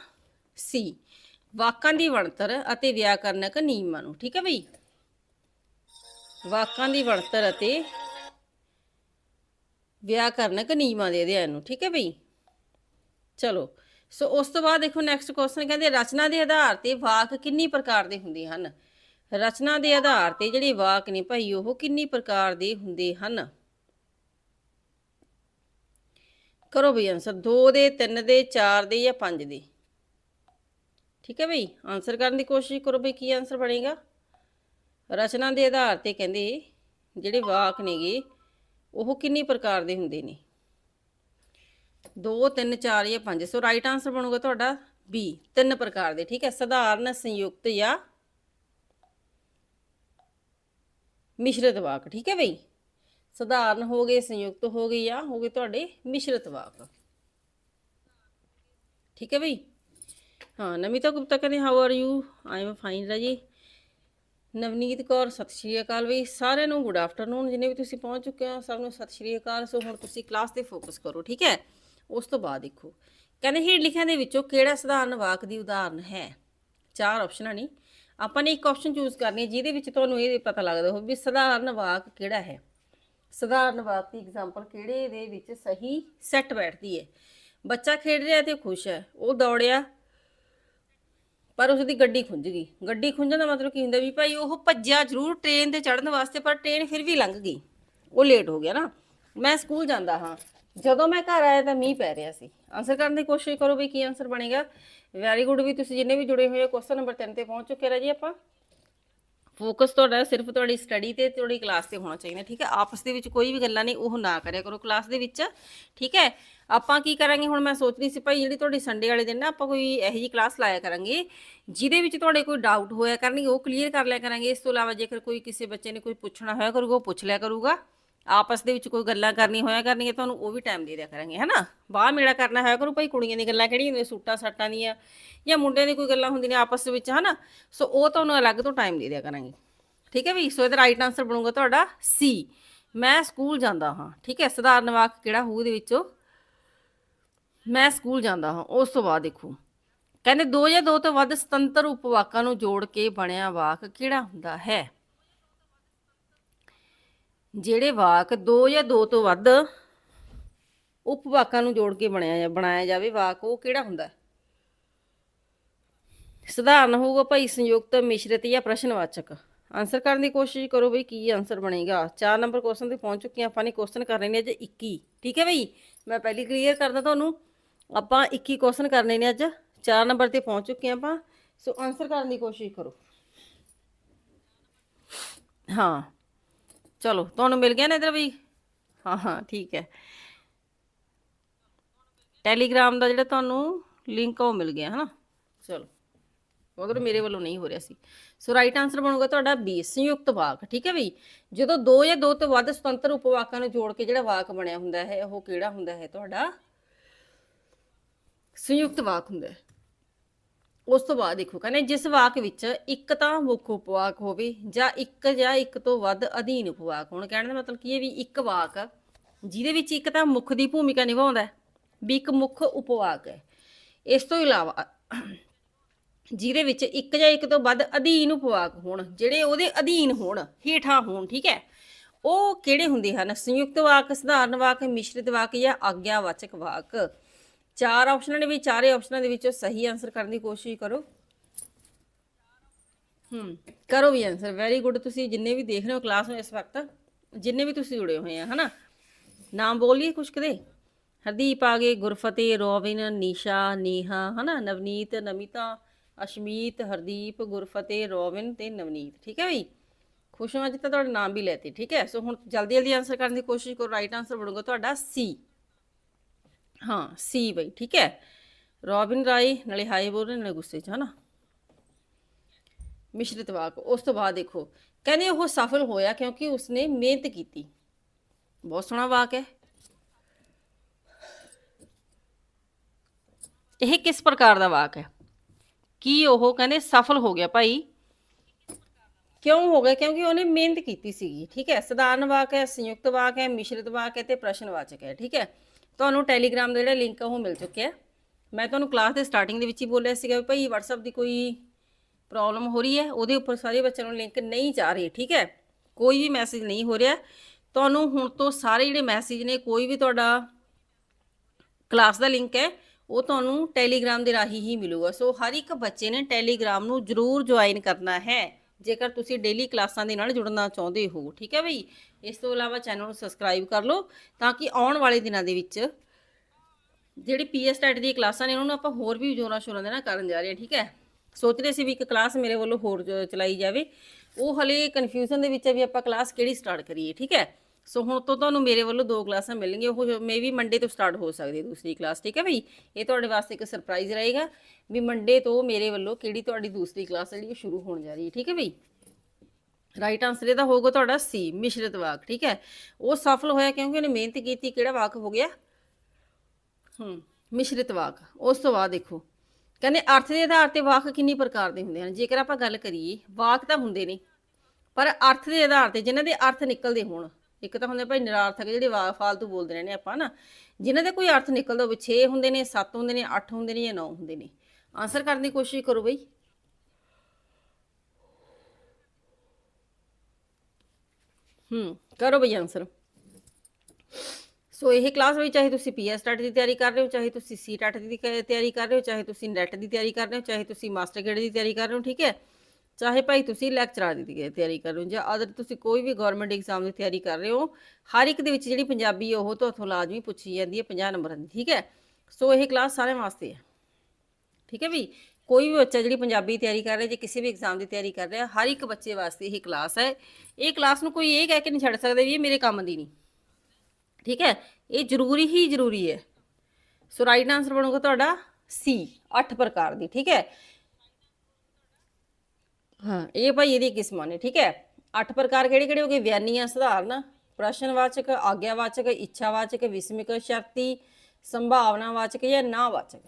ਸੀ ਵਾਕਾਂ ਦੀ ਬਣਤਰ ਅਤੇ ਵਿਆਕਰਨਕ ਨਿਯਮਾਂ ਨੂੰ। ਠੀਕ ਹੈ ਬਈ? ਵਾਕਾਂ ਦੀ ਬਣਤਰ ਅਤੇ ਵਿਆਹ ਵਿਆਕਰਨਕ ਨਿਯਮਾਂ ਦੇ ਅਧਿਐਨ ਨੂੰ ਠੀਕ ਹੈ ਭਈ ਚਲੋ, ਸੋ ਉਸ ਤੋਂ ਬਾਅਦ ਦੇਖੋ ਨੈਕਸਟ ਕੁਐਸਚਨ ਕਹਿੰਦੇ, ਰਚਨਾ ਦੇ ਆਧਾਰ ਤੇ ਵਾਕ ਕਿੰਨੀ ਪ੍ਰਕਾਰ ਦੇ ਹੁੰਦੇ ਹਨ? ਰਚਨਾ ਦੇ ਆਧਾਰ ਤੇ ਜਿਹੜੇ ਵਾਕ ਨੇ ਭਾਈ, ਉਹ ਕਿੰਨੀ ਪ੍ਰਕਾਰ ਦੇ ਹੁੰਦੇ ਹਨ? ਕਰੋ ਬਈ ਆਨਸਰ 2 ਦੇ 3 ਦੇ 4 ਦੇ ਜਾਂ 5 ਦੇ? ਠੀਕ ਹੈ ਬਈ? ਆਨਸਰ ਕਰਨ ਦੀ ਕੋਸ਼ਿਸ਼ ਕਰੋ ਬਈ, ਕੀ ਆਨਸਰ ਬਣੇਗਾ? ਰਚਨਾ ਦੇ ਆਧਾਰ ਤੇ ਕਹਿੰਦੇ, ਜਿਹੜੇ ਵਾਕ ਨੇਗੇ ਉਹ ਕਿੰਨੀ ਪ੍ਰਕਾਰ ਦੇ ਹੁੰਦੇ ਨੇ? 2 3 4 ਜਾਂ 5 ਸੋ ਰਾਈਟ ਆਨਸਰ ਬਣੂਗਾ ਤੁਹਾਡਾ B ਤਿੰਨ ਪ੍ਰਕਾਰ ਦੇ, ਠੀਕ ਹੈ? ਸਧਾਰਨ, ਸੰਯੁਕਤ ਜਾਂ ਮਿਸ਼ਰਤ ਵਾਕ, ਠੀਕ ਹੈ ਬਈ? ਸਧਾਰਨ ਹੋ ਗਏ, ਸੰਯੁਕਤ ਹੋ ਗਏ ਜਾਂ ਹੋ ਗਏ ਤੁਹਾਡੇ ਮਿਸ਼ਰਤ ਵਾਕ। ਠੀਕ ਹੈ ਬਈ? ਹਾਂ ਨਮਿਤਾ ਗੁਪਤਾ ਕਹਿੰਦੇ how are you I am fine ਰਾਜੀ। ਨਵਨੀਤ ਕੌਰ, ਸਤਿ ਸ਼੍ਰੀ ਅਕਾਲ ਬਈ। ਸਾਰਿਆਂ ਨੂੰ ਗੁੱਡ ਆਫਟਰਨੂਨ ਜਿੰਨੇ ਵੀ ਤੁਸੀਂ ਪਹੁੰਚ ਚੁੱਕੇ ਹੋ, ਸਭ ਨੂੰ ਸਤਿ ਸ਼੍ਰੀ ਅਕਾਲ। ਸੋ ਹੁਣ ਤੁਸੀਂ ਕਲਾਸ ਤੇ ਫੋਕਸ ਕਰੋ, ਠੀਕ ਹੈ? ਉਸ ਤੋਂ ਬਾਅਦ ਦੇਖੋ। ਕਹਿੰਦੇ ਹੇਠ ਲਿਖਿਆਂ ਦੇ ਵਿੱਚੋਂ ਕਿਹੜਾ ਸਧਾਰਨ ਵਾਕ ਦੀ ਉਦਾਹਰਨ ਹੈ? ਚਾਰ ਆਪਸ਼ਨਾਂ ਨਹੀਂ ਆਪਾਂ ਨੇ ਇੱਕ ਆਪਸ਼ਨ ਚੂਜ਼ ਕਰਨੀ ਹੈ, ਜਿਹਦੇ ਵਿੱਚ ਤੁਹਾਨੂੰ ਇਹ ਪਤਾ ਲੱਗਦਾ ਹੋਵੇ ਵੀ ਸਧਾਰਨ ਵਾਕ ਕਿਹੜਾ ਹੈ। ਸਧਾਰਨ ਵਾਕ ਦੀ ਐਗਜ਼ਾਮਪਲ ਕਿਹੜੇ ਦੇ ਵਿੱਚ ਸਹੀ ਸੈੱਟ ਬੈਠਦੀ ਹੈ। ਬੱਚਾ ਖੇਡ ਰਿਹਾ ਤੇ ਖੁਸ਼ ਹੈ, ਉਹ ਦੌੜਿਆ ਪਰ ਉਸ ਦੀ ਗੱਡੀ ਖੁੰਝ ਗਈ। ਗੱਡੀ ਖੁੰਝਣ ਦਾ ਮਤਲਬ ਕੀ ਹੁੰਦਾ ਵੀ ਭਾਈ ਉਹ ਭੱਜਿਆ ਜ਼ਰੂਰ ਟ੍ਰੇਨ ਤੇ ਚੜਨ ਵਾਸਤੇ, ਪਰ ਟ੍ਰੇਨ ਫਿਰ ਵੀ ਲੰਘ ਗਈ। ਉਹ ਲੇਟ ਹੋ ਗਿਆ ਨਾ। ਮੈਂ ਸਕੂਲ ਜਾਂਦਾ ਹਾਂ। ਜਦੋਂ ਮੈਂ ਘਰ ਆਇਆ ਤਾਂ ਮੀਂਹ ਪੈ ਰਿਹਾ ਸੀ। ਆਨਸਰ ਕਰਨ ਦੀ ਕੋਸ਼ਿਸ਼ ਕਰੋ ਵੀ ਕੀ ਆਨਸਰ ਬਣੇਗਾ। ਵੈਰੀ ਗੁੱਡ ਵੀ ਤੁਸੀਂ ਜਿੰਨੇ ਵੀ ਜੁੜੇ ਹੋਏ ਹੋ ਕੁਐਸਚਨ ਨੰਬਰ 3 ਤੇ ਪਹੁੰਚ ਚੁੱਕੇ ਰਾਜੀ ਆਪਾਂ। ਫੋਕਸ ਤੁਹਾਡਾ ਸਿਰਫ ਤੁਹਾਡੀ ਸਟੱਡੀ ਤੇ ਤੁਹਾਡੀ ਕਲਾਸ ਤੇ ਹੋਣਾ ਚਾਹੀਦਾ, ਠੀਕ ਹੈ? ਆਪਸ ਦੇ ਵਿੱਚ ਕੋਈ ਵੀ ਗੱਲਾਂ ਨਹੀਂ, ਉਹ ਨਾ ਕਰਿਆ ਕਰੋ ਕਲਾਸ ਦੇ ਵਿੱਚ, ਠੀਕ ਹੈ? ਆਪਾਂ ਕੀ ਕਰਾਂਗੇ? ਹੁਣ ਮੈਂ ਸੋਚ ਰਹੀ ਸੀ, ਭਾਈ ਜਿਹੜੀ ਤੁਹਾਡੀ ਸੰਡੇ ਵਾਲੇ ਦਿਨ ਨਾ ਆਪਾਂ ਕੋਈ ਇਹੋ ਜਿਹੀ ਕਲਾਸ ਲਾਇਆ ਕਰਾਂਗੇ, ਜਿਹਦੇ ਵਿੱਚ ਤੁਹਾਡੇ ਕੋਈ ਡਾਊਟ ਹੋਇਆ ਕਰਨਗੇ, ਉਹ ਕਲੀਅਰ ਕਰ ਲਿਆ ਕਰਾਂਗੇ। ਇਸ ਤੋਂ ਇਲਾਵਾ ਜੇਕਰ ਕੋਈ ਕਿਸੇ ਬੱਚੇ ਨੇ ਕੋਈ ਪੁੱਛਣਾ ਹੋਇਆ ਕਰੂਗਾ, ਉਹ ਪੁੱਛ ਲਿਆ ਕਰੂਗਾ। ਆਪਸ ਦੇ ਵਿੱਚ ਕੋਈ ਗੱਲਾਂ ਕਰਨੀ ਹੋਇਆ ਕਰਨੀਆਂ ਤੁਹਾਨੂੰ ਉਹ ਵੀ ਟਾਈਮ ਦੇ ਦਿਆ ਕਰਾਂਗੇ ਹੈਨਾ ਬਾਹਰ ਮੇਲਾ ਕਰਨਾ ਹੋਇਆ ਕਰੂ, ਭਾਈ ਕੁੜੀਆਂ ਦੀਆਂ ਗੱਲਾਂ ਕਿਹੜੀਆਂ ਹੁੰਦੀਆਂ, ਸੂਟਾਂ, ਸਾਟਾਂ ਦੀਆਂ, ਜਾਂ ਮੁੰਡਿਆਂ ਦੀ ਕੋਈ ਗੱਲਾਂ ਹੁੰਦੀਆਂ ਨੇ ਆਪਸ ਦੇ ਵਿੱਚ ਹਨਾ ਸੋ ਉਹ ਤੁਹਾਨੂੰ ਅਲੱਗ ਤੋਂ ਟਾਈਮ ਦੇ ਦਿਆ ਕਰਾਂਗੇ। ਠੀਕ ਹੈ ਵੀ? ਸੋ ਇਹਦਾ ਰਾਈਟ ਆਨਸਰ ਬਣੂਗਾ ਤੁਹਾਡਾ ਸੀ ਮੈਂ ਸਕੂਲ ਜਾਂਦਾ ਹਾਂ, ਠੀਕ ਹੈ? ਸਧਾਰਨ ਵਾਕ ਕਿਹੜਾ ਹੋਊ ਦੇ ਵਿੱਚੋਂ? ਮੈਂ ਸਕੂਲ ਜਾਂਦਾ ਹਾਂ, ਉਸ ਤੋਂ ਬਾਅਦ ਦੇਖੋ। ਕਹਿੰਦੇ ਦੋ ਜਾਂ ਦੋ ਤੋਂ ਵੱਧ ਸੁਤੰਤਰ ਉਪਵਾਕਾਂ ਨੂੰ ਜੋੜ ਕੇ ਬਣਿਆ ਵਾਕ ਕਿਹੜਾ ਹੁੰਦਾ ਹੈ? ਜਿਹੜੇ ਵਾਕ ਦੋ ਜਾਂ ਦੋ ਤੋਂ ਵੱਧ ਉਪਵਾਕਾਂ ਨੂੰ ਜੋੜ ਕੇ ਬਣਿਆ ਜਾਂ ਬਣਾਇਆ ਜਾਵੇ, ਵਾਕ ਉਹ ਕਿਹੜਾ ਹੁੰਦਾ? ਸਧਾਰਨ ਹੋਊਗਾ ਭਾਈ ਸੰਯੁਕਤ, ਮਿਸ਼ਰਿਤ ਜਾਂ ਪ੍ਰਸ਼ਨਵਾਚਕ। ਆਨਸਰ ਕਰਨ ਦੀ ਕੋਸ਼ਿਸ਼ ਕਰੋ ਬਈ ਕੀ ਆਨਸਰ ਬਣੇਗਾ। 4 ਨੰਬਰ ਕੁਐਸਚਨ ਤੇ ਪਹੁੰਚ ਚੁੱਕੇ ਹਾਂ, ਆਪਾਂ ਨੇ ਕੁਐਸਚਨ ਕਰ ਰਹੇ ਨੇ ਅੱਜ 21 ਠੀਕ ਹੈ ਬਈ? ਮੈਂ ਪਹਿਲੀ ਕਲੀਅਰ ਕਰਦਾ ਤੁਹਾਨੂੰ। ਆਪਾਂ 21 ਕੁਐਸਚਨ ਕਰਨੇ ਨੇ ਅੱਜ। 4 ਨੰਬਰ ਤੇ ਪਹੁੰਚ ਚੁੱਕੇ ਹਾਂ ਆਪਾਂ। ਸੋ ਆਨਸਰ ਕਰਨ ਦੀ ਕੋਸ਼ਿਸ਼ ਕਰੋ। ਹਾਂ। ਚਲੋ, ਤੁਹਾਨੂੰ ਮਿਲ ਗਿਆ ਨਾ ਇਧਰ ਵੀ? ਹਾਂ ਹਾਂ, ਠੀਕ ਹੈ। ਟੈਲੀਗ੍ਰਾਮ ਦਾ ਜਿਹੜਾ ਤੁਹਾਨੂੰ ਲਿੰਕ ਉਹ ਮਿਲ ਗਿਆ, ਹਨਾ? ਚਲੋ ਉਧਰ ਮੇਰੇ ਵੱਲੋਂ ਨਹੀਂ ਹੋ ਰਿਹਾ ਸੀ। ਸੋ ਰਾਈਟ ਆਨਸਰ ਬਣੂਗਾ ਤੁਹਾਡਾ ਬੀ ਸੰਯੁਕਤ ਵਾਕ, ਠੀਕ ਹੈ ਬਈ ਜਦੋਂ ਦੋ ਜਾਂ ਦੋ ਤੋਂ ਵੱਧ ਸੁਤੰਤਰ ਉਪਵਾਕਾਂ ਨੂੰ ਜੋੜ ਕੇ ਜਿਹੜਾ ਵਾਕ ਬਣਿਆ ਹੁੰਦਾ ਹੈ, ਉਹ ਕਿਹੜਾ ਹੁੰਦਾ ਹੈ ਤੁਹਾਡਾ? ਸੰਯੁਕਤ ਵਾਕ ਹੁੰਦਾ ਹੈ। ਉਸ ਤੋਂ ਬਾਅਦ ਦੇਖੋ, ਕਹਿੰਦੇ ਜਿਸ ਵਾਕ ਵਿੱਚ ਇੱਕ ਤਾਂ ਮੁੱਖ ਉਪਵਾਕ ਹੋਵੇ ਜਾਂ ਇੱਕ ਜਾਂ ਇੱਕ ਤੋਂ ਵੱਧ ਅਧੀਨ ਉਪਵਾਕ ਹੋਣ, ਕਹਿਣ ਦਾ ਮਤਲਬ ਕੀ ਹੈ ਵੀ ਇੱਕ ਵਾਕ ਜਿਹਦੇ ਵਿੱਚ ਇੱਕ ਤਾਂ ਮੁੱਖ ਦੀ ਭੂਮਿਕਾ ਨਿਭਾਉਂਦਾ ਹੈ, ਵੀ ਇੱਕ ਮੁੱਖ ਉਪਵਾਕ ਹੈ। ਇਸ ਤੋਂ ਇਲਾਵਾ ਜਿਹਦੇ ਵਿੱਚ ਇੱਕ ਜਾਂ ਇੱਕ ਤੋਂ ਵੱਧ ਅਧੀਨ ਉਪਵਾਕ ਹੋਣ, ਜਿਹੜੇ ਉਹਦੇ ਅਧੀਨ ਹੋਣ, ਹੇਠਾਂ ਹੋਣ, ਠੀਕ ਹੈ, ਉਹ ਕਿਹੜੇ ਹੁੰਦੇ ਹਨ? ਸੰਯੁਕਤ ਵਾਕ, ਸਧਾਰਨ ਵਾਕ, ਮਿਸ਼ਰਿਤ ਵਾਕ ਜਾਂ ਆਗਿਆਵਾਚਕ ਵਾਕ? ਚਾਰ ਆਪਸ਼ਨਾਂ ਨੇ ਵੀ, ਚਾਰੇ ਆਪਸ਼ਨਾਂ ਦੇ ਵਿੱਚੋਂ ਸਹੀ ਆਨਸਰ ਕਰਨ ਦੀ ਕੋਸ਼ਿਸ਼ ਕਰੋ। ਹਮ ਕਰੋ ਵੀ ਆਨਸਰ ਵੈਰੀ ਗੁੱਡ ਤੁਸੀਂ ਜਿੰਨੇ ਵੀ ਦੇਖ ਰਹੇ ਹੋ ਕਲਾਸ ਨੂੰ ਇਸ ਵਕਤ, ਜਿੰਨੇ ਵੀ ਤੁਸੀਂ ਜੁੜੇ ਹੋਏ ਆ, ਹਨਾ? ਨਾਮ ਬੋਲੀਏ ਕੁਛ ਕਦੇ ਹਰਦੀਪ ਆ ਗਏ ਗੁਰਫਤਿਹ ਰੋਵਿਨ, ਨੀਸ਼ਾ, ਨੀਹਾ, ਹਨਾ? ਨਵਨੀਤ, ਨਮਿਤਾ, ਅਸ਼ਮੀਤ, ਹਰਦੀਪ ਗੁਰਫਤਿਹ ਰੋਵਿਨ ਤੇ ਨਵਨੀਤ, ਠੀਕ ਹੈ ਬਈ ਖੁਸ਼ ਹਾਂ ਅੱਜ ਤਾਂ ਤੁਹਾਡੇ ਨਾਮ ਵੀ ਲੈਤੇ ਠੀਕ ਹੈ? ਸੋ ਹੁਣ ਜਲਦੀ ਜਲਦੀ ਆਨਸਰ ਕਰਨ ਦੀ ਕੋਸ਼ਿਸ਼ ਕਰੋ ਰਾਈਟ ਆਨਸਰ ਬਣੂਗਾ ਤੁਹਾਡਾ ਸੀ ਹਾਂ, ਸੀ ਬਈ, ਠੀਕ ਹੈ? ਰੋਬਿਨ ਰਾਈ ਨਾਲੇ ਹਾਈ ਬੋਲ ਰਹੇ, ਨਾਲੇ ਗੁੱਸੇ 'ਚ, ਹਨਾ? ਮਿਸ਼ਰਿਤ ਵਾਕ, ਉਸ ਤੋਂ ਬਾਅਦ ਦੇਖੋ। ਕਹਿੰਦੇ ਉਹ ਸਫਲ ਹੋਇਆ ਕਿਉਂਕਿ ਉਸਨੇ ਮਿਹਨਤ ਕੀਤੀ। ਬਹੁਤ ਸੋਹਣਾ ਵਾਕ ਹੈ। ਇਹ ਕਿਸ ਪ੍ਰਕਾਰ ਦਾ ਵਾਕ ਹੈ? ਕੀ ਉਹ ਕਹਿੰਦੇ ਸਫਲ ਹੋ ਗਿਆ ਭਾਈ? ਕਿਉਂ ਹੋ ਗਿਆ? ਕਿਉਂਕਿ ਉਹਨੇ ਮਿਹਨਤ ਕੀਤੀ ਸੀਗੀ, ਠੀਕ ਹੈ? ਸਧਾਰਨ ਵਾਕ ਹੈ, ਸੰਯੁਕਤ ਵਾਕ ਹੈ, ਮਿਸ਼ਰਿਤ ਵਾਕ ਹੈ ਤੇ ਪ੍ਰਸ਼ਨਵਾਚਕ ਹੈ, ਠੀਕ ਹੈ? ਤੁਹਾਨੂੰ ਟੈਲੀਗ੍ਰਾਮ ਦਾ ਜਿਹੜਾ ਲਿੰਕ ਹੈ ਉਹ ਮਿਲ ਚੁੱਕਿਆ ਮੈਂ ਤੁਹਾਨੂੰ ਕਲਾਸ ਦੇ ਸਟਾਰਟਿੰਗ ਦੇ ਵਿੱਚ ਹੀ ਬੋਲਿਆ ਸੀਗਾ ਵੀ ਭਾਈ WhatsApp ਦੀ ਕੋਈ ਪ੍ਰੋਬਲਮ ਹੋ ਰਹੀ ਹੈ, ਉਹਦੇ ਉੱਪਰ ਸਾਰੇ ਬੱਚਿਆਂ ਨੂੰ ਲਿੰਕ ਨਹੀਂ ਜਾ ਰਹੀ, ਠੀਕ ਹੈ? ਕੋਈ ਵੀ ਮੈਸੇਜ ਨਹੀਂ ਹੋ ਰਿਹਾ। ਤੁਹਾਨੂੰ ਹੁਣ ਤੋਂ ਸਾਰੇ ਜਿਹੜੇ ਮੈਸੇਜ ਨੇ, ਕੋਈ ਵੀ ਤੁਹਾਡਾ ਕਲਾਸ ਦਾ ਲਿੰਕ ਹੈ, ਉਹ ਤੁਹਾਨੂੰ ਟੈਲੀਗ੍ਰਾਮ ਦੇ ਰਾਹੀਂ ਹੀ ਮਿਲੂਗਾ। ਸੋ ਹਰ ਇੱਕ ਬੱਚੇ ਨੇ ਟੈਲੀਗ੍ਰਾਮ ਨੂੰ ਜ਼ਰੂਰ ਜੁਆਇਨ ਕਰਨਾ ਹੈ। ਜੇਕਰ ਤੁਸੀਂ ਡੇਲੀ ਕਲਾਸਾਂ ਦੇ ਨਾਲ ਜੁੜਨਾ ਚਾਹੁੰਦੇ ਹੋ, ਠੀਕ ਹੈ ਬਈ? ਇਸ ਤੋਂ ਇਲਾਵਾ ਚੈਨਲ ਨੂੰ ਸਬਸਕ੍ਰਾਈਬ ਕਰ ਲਓ ਤਾਂ ਕਿ ਆਉਣ ਵਾਲੇ ਦਿਨਾਂ ਦੇ ਵਿੱਚ ਜਿਹੜੀ ਪੀਐਸ ਟੈਟ ਦੀਆਂ ਕਲਾਸਾਂ ਨੇ, ਉਹਨਾਂ ਨੂੰ ਆਪਾਂ ਹੋਰ ਵੀ ਜੋਰਾਂ ਸ਼ੋਰਾਂ ਦੇ ਨਾਲ ਕਰਨ ਜਾ ਰਹੇ ਹਾਂ, ਠੀਕ ਹੈ? ਸੋਚ ਰਹੇ ਸੀ ਵੀ ਇੱਕ ਕਲਾਸ ਮੇਰੇ ਵੱਲੋਂ ਹੋਰ ਚਲਾਈ ਜਾਵੇ। ਉਹ ਹਲੇ ਕਨਫਿਊਜ਼ਨ ਦੇ ਵਿੱਚ ਹੈ ਵੀ ਆਪਾਂ ਕਲਾਸ ਕਿਹੜੀ ਸਟਾਰਟ ਕਰੀਏ, ਠੀਕ ਹੈ? ਸੋ ਹੁਣ ਤੋਂ ਤੁਹਾਨੂੰ ਮੇਰੇ ਵੱਲੋਂ ਦੋ ਕਲਾਸਾਂ ਮਿਲਣਗੀਆਂ, ਉਹ ਮੇ ਵੀ ਮੰਡੇ ਤੋਂ ਸਟਾਰਟ ਹੋ ਸਕਦੀ ਹੈ ਦੂਸਰੀ ਕਲਾਸ ਠੀਕ ਹੈ ਬਈ? ਇਹ ਤੁਹਾਡੇ ਵਾਸਤੇ ਇੱਕ ਸਰਪ੍ਰਾਈਜ਼ ਰਹੇਗਾ ਵੀ ਮੰਡੇ ਤੋਂ ਮੇਰੇ ਵੱਲੋਂ ਕਿਹੜੀ ਤੁਹਾਡੀ ਦੂਸਰੀ ਕਲਾਸ ਜਿਹੜੀ ਉਹ ਸ਼ੁਰੂ ਹੋਣ ਜਾ ਰਹੀ ਹੈ, ਠੀਕ ਹੈ ਬਈ? ਰਾਈਟ ਆਨਸਰ ਇਹਦਾ ਹੋਊਗਾ ਤੁਹਾਡਾ ਸੀ ਮਿਸ਼ਰਿਤ ਵਾਕ, ਠੀਕ ਹੈ? ਉਹ ਸਫਲ ਹੋਇਆ ਕਿਉਂਕਿ ਉਹਨੇ ਮਿਹਨਤ ਕੀਤੀ, ਕਿਹੜਾ ਵਾਕ ਹੋ ਗਿਆ? ਹੂੰ, ਮਿਸ਼ਰਿਤ ਵਾਕ, ਉਸ ਤੋਂ ਬਾਅਦ ਦੇਖੋ। ਕਹਿੰਦੇ ਅਰਥ ਦੇ ਆਧਾਰ ਤੇ ਵਾਕ ਕਿੰਨੀ ਪ੍ਰਕਾਰ ਦੇ ਹੁੰਦੇ ਹਨ? ਜੇਕਰ ਆਪਾਂ ਗੱਲ ਕਰੀਏ, ਵਾਕ ਤਾਂ ਹੁੰਦੇ ਨੇ, ਪਰ ਅਰਥ ਦੇ ਆਧਾਰ ਤੇ, ਜਿਨ੍ਹਾਂ ਦੇ ਅਰਥ ਨਿਕਲਦੇ ਹੋਣ ਇੱਕ ਤਾਂ ਹੁੰਦੇ ਭਾਈ ਨਿਰਾਰਥਕ ਜਿਹੜੇ ਵਾ ਫਾਲਤੂ ਬੋਲਦੇ ਰਹਿੰਦੇ ਆਪਾਂ ਨਾ, ਜਿਨ੍ਹਾਂ ਦੇ ਕੋਈ ਅਰਥ ਨਿਕਲਦਾ ਹੋਵੇ 6 ਹੁੰਦੇ ਨੇ 7 ਹੁੰਦੇ ਨੇ 8 ਹੁੰਦੇ ਨੇ ਜਾਂ 9 ਹੁੰਦੇ ਨੇ। ਆਨਸਰ ਕਰਨ ਦੀ ਕੋਸ਼ਿਸ਼ ਕਰੋ ਬਈ। ਹੂੰ, ਕਰੋ ਬਈ ਆਨਸਰ ਸੋ ਇਹ ਕਲਾਸ ਵਿੱਚ ਚਾਹੇ ਤੁਸੀਂ ਪੀਐਸ ਟੈਟ ਦੀ ਤਿਆਰੀ ਕਰ ਰਹੇ ਹੋ, ਚਾਹੇ ਤੁਸੀਂ ਸੀ ਟੈਟ ਦੀ ਤਿਆਰੀ ਕਰ ਰਹੇ ਹੋ, ਚਾਹੇ ਤੁਸੀਂ ਨੈਟ ਦੀ ਤਿਆਰੀ ਕਰ ਰਹੇ ਹੋ, ਚਾਹੇ ਤੁਸੀਂ ਮਾਸਟਰ ਗ੍ਰੇਡ ਦੀ ਤਿਆਰੀ ਕਰ ਰਹੇ ਹੋ, ਠੀਕ ਹੈ? ਚਾਹੇ ਭਾਈ ਤੁਸੀਂ ਲੈਕਚਰਰ ਦੀ ਤਿਆਰੀ ਕਰ ਰਹੇ ਹੋ ਜਾਂ ਅਦਰ ਤੁਸੀਂ ਕੋਈ ਵੀ ਗਵਰਨਮੈਂਟ ਐਗਜ਼ਾਮ ਦੀ ਤਿਆਰੀ ਕਰ ਰਹੇ ਹੋ, ਹਰ ਇੱਕ ਦੇ ਵਿੱਚ ਜਿਹੜੀ ਪੰਜਾਬੀ ਹੈ ਉਹ ਤੁਹਾਥੋਂ ਲਾਜ਼ਮੀ ਪੁੱਛੀ ਜਾਂਦੀ ਹੈ 50 ਨੰਬਰਾਂ ਦੀ, ਠੀਕ ਹੈ? ਸੋ ਇਹ ਕਲਾਸ ਸਾਰਿਆਂ ਵਾਸਤੇ ਹੈ ਠੀਕ ਹੈ ਵੀ? ਕੋਈ ਵੀ ਬੱਚਾ ਜਿਹੜੀ ਪੰਜਾਬੀ ਦੀ ਤਿਆਰੀ ਕਰ ਰਿਹਾ, ਜੇ ਕਿਸੇ ਵੀ ਐਗਜ਼ਾਮ ਦੀ ਤਿਆਰੀ ਕਰ ਰਿਹਾ, ਹਰ ਇੱਕ ਬੱਚੇ ਵਾਸਤੇ ਇਹ ਕਲਾਸ ਹੈ। ਇਹ ਕਲਾਸ ਨੂੰ ਕੋਈ ਇਹ ਕਹਿ ਕੇ ਨਹੀਂ ਛੱਡ ਸਕਦਾ ਵੀ ਇਹ ਮੇਰੇ ਕੰਮ ਦੀ ਨਹੀਂ। ਠੀਕ ਹੈ? ਇਹ ਜ਼ਰੂਰੀ ਹੀ ਜ਼ਰੂਰੀ ਹੈ। ਸੋ ਰਾਈਟ ਆਨਸਰ ਬਣੂਗਾ ਤੁਹਾਡਾ ਸੀ 8 ਪ੍ਰਕਾਰ ਦੀ, ਠੀਕ ਹੈ? ਹਾਂ, ਇਹ ਭਾਈ ਇਹਦੀ ਕਿਸਮਾਂ ਨੇ, ਠੀਕ ਹੈ? ਅੱਠ ਪ੍ਰਕਾਰ ਕਿਹੜੇ ਕਿਹੜੇ ਹੋ ਗਏ? ਵਿਆਨੀਆਂ ਸਧਾਰਨ, ਪ੍ਰਸ਼ਨਵਾਚਕ, ਆਗਿਆਵਾਚਕ, ਇੱਛਾਵਾਚਕ, ਵਿਸਮਿਕ, ਸ਼ਰਤੀ, ਸੰਭਾਵਨਾਵਾਚਕ ਜਾਂ ਨਾਵਾਚਕ?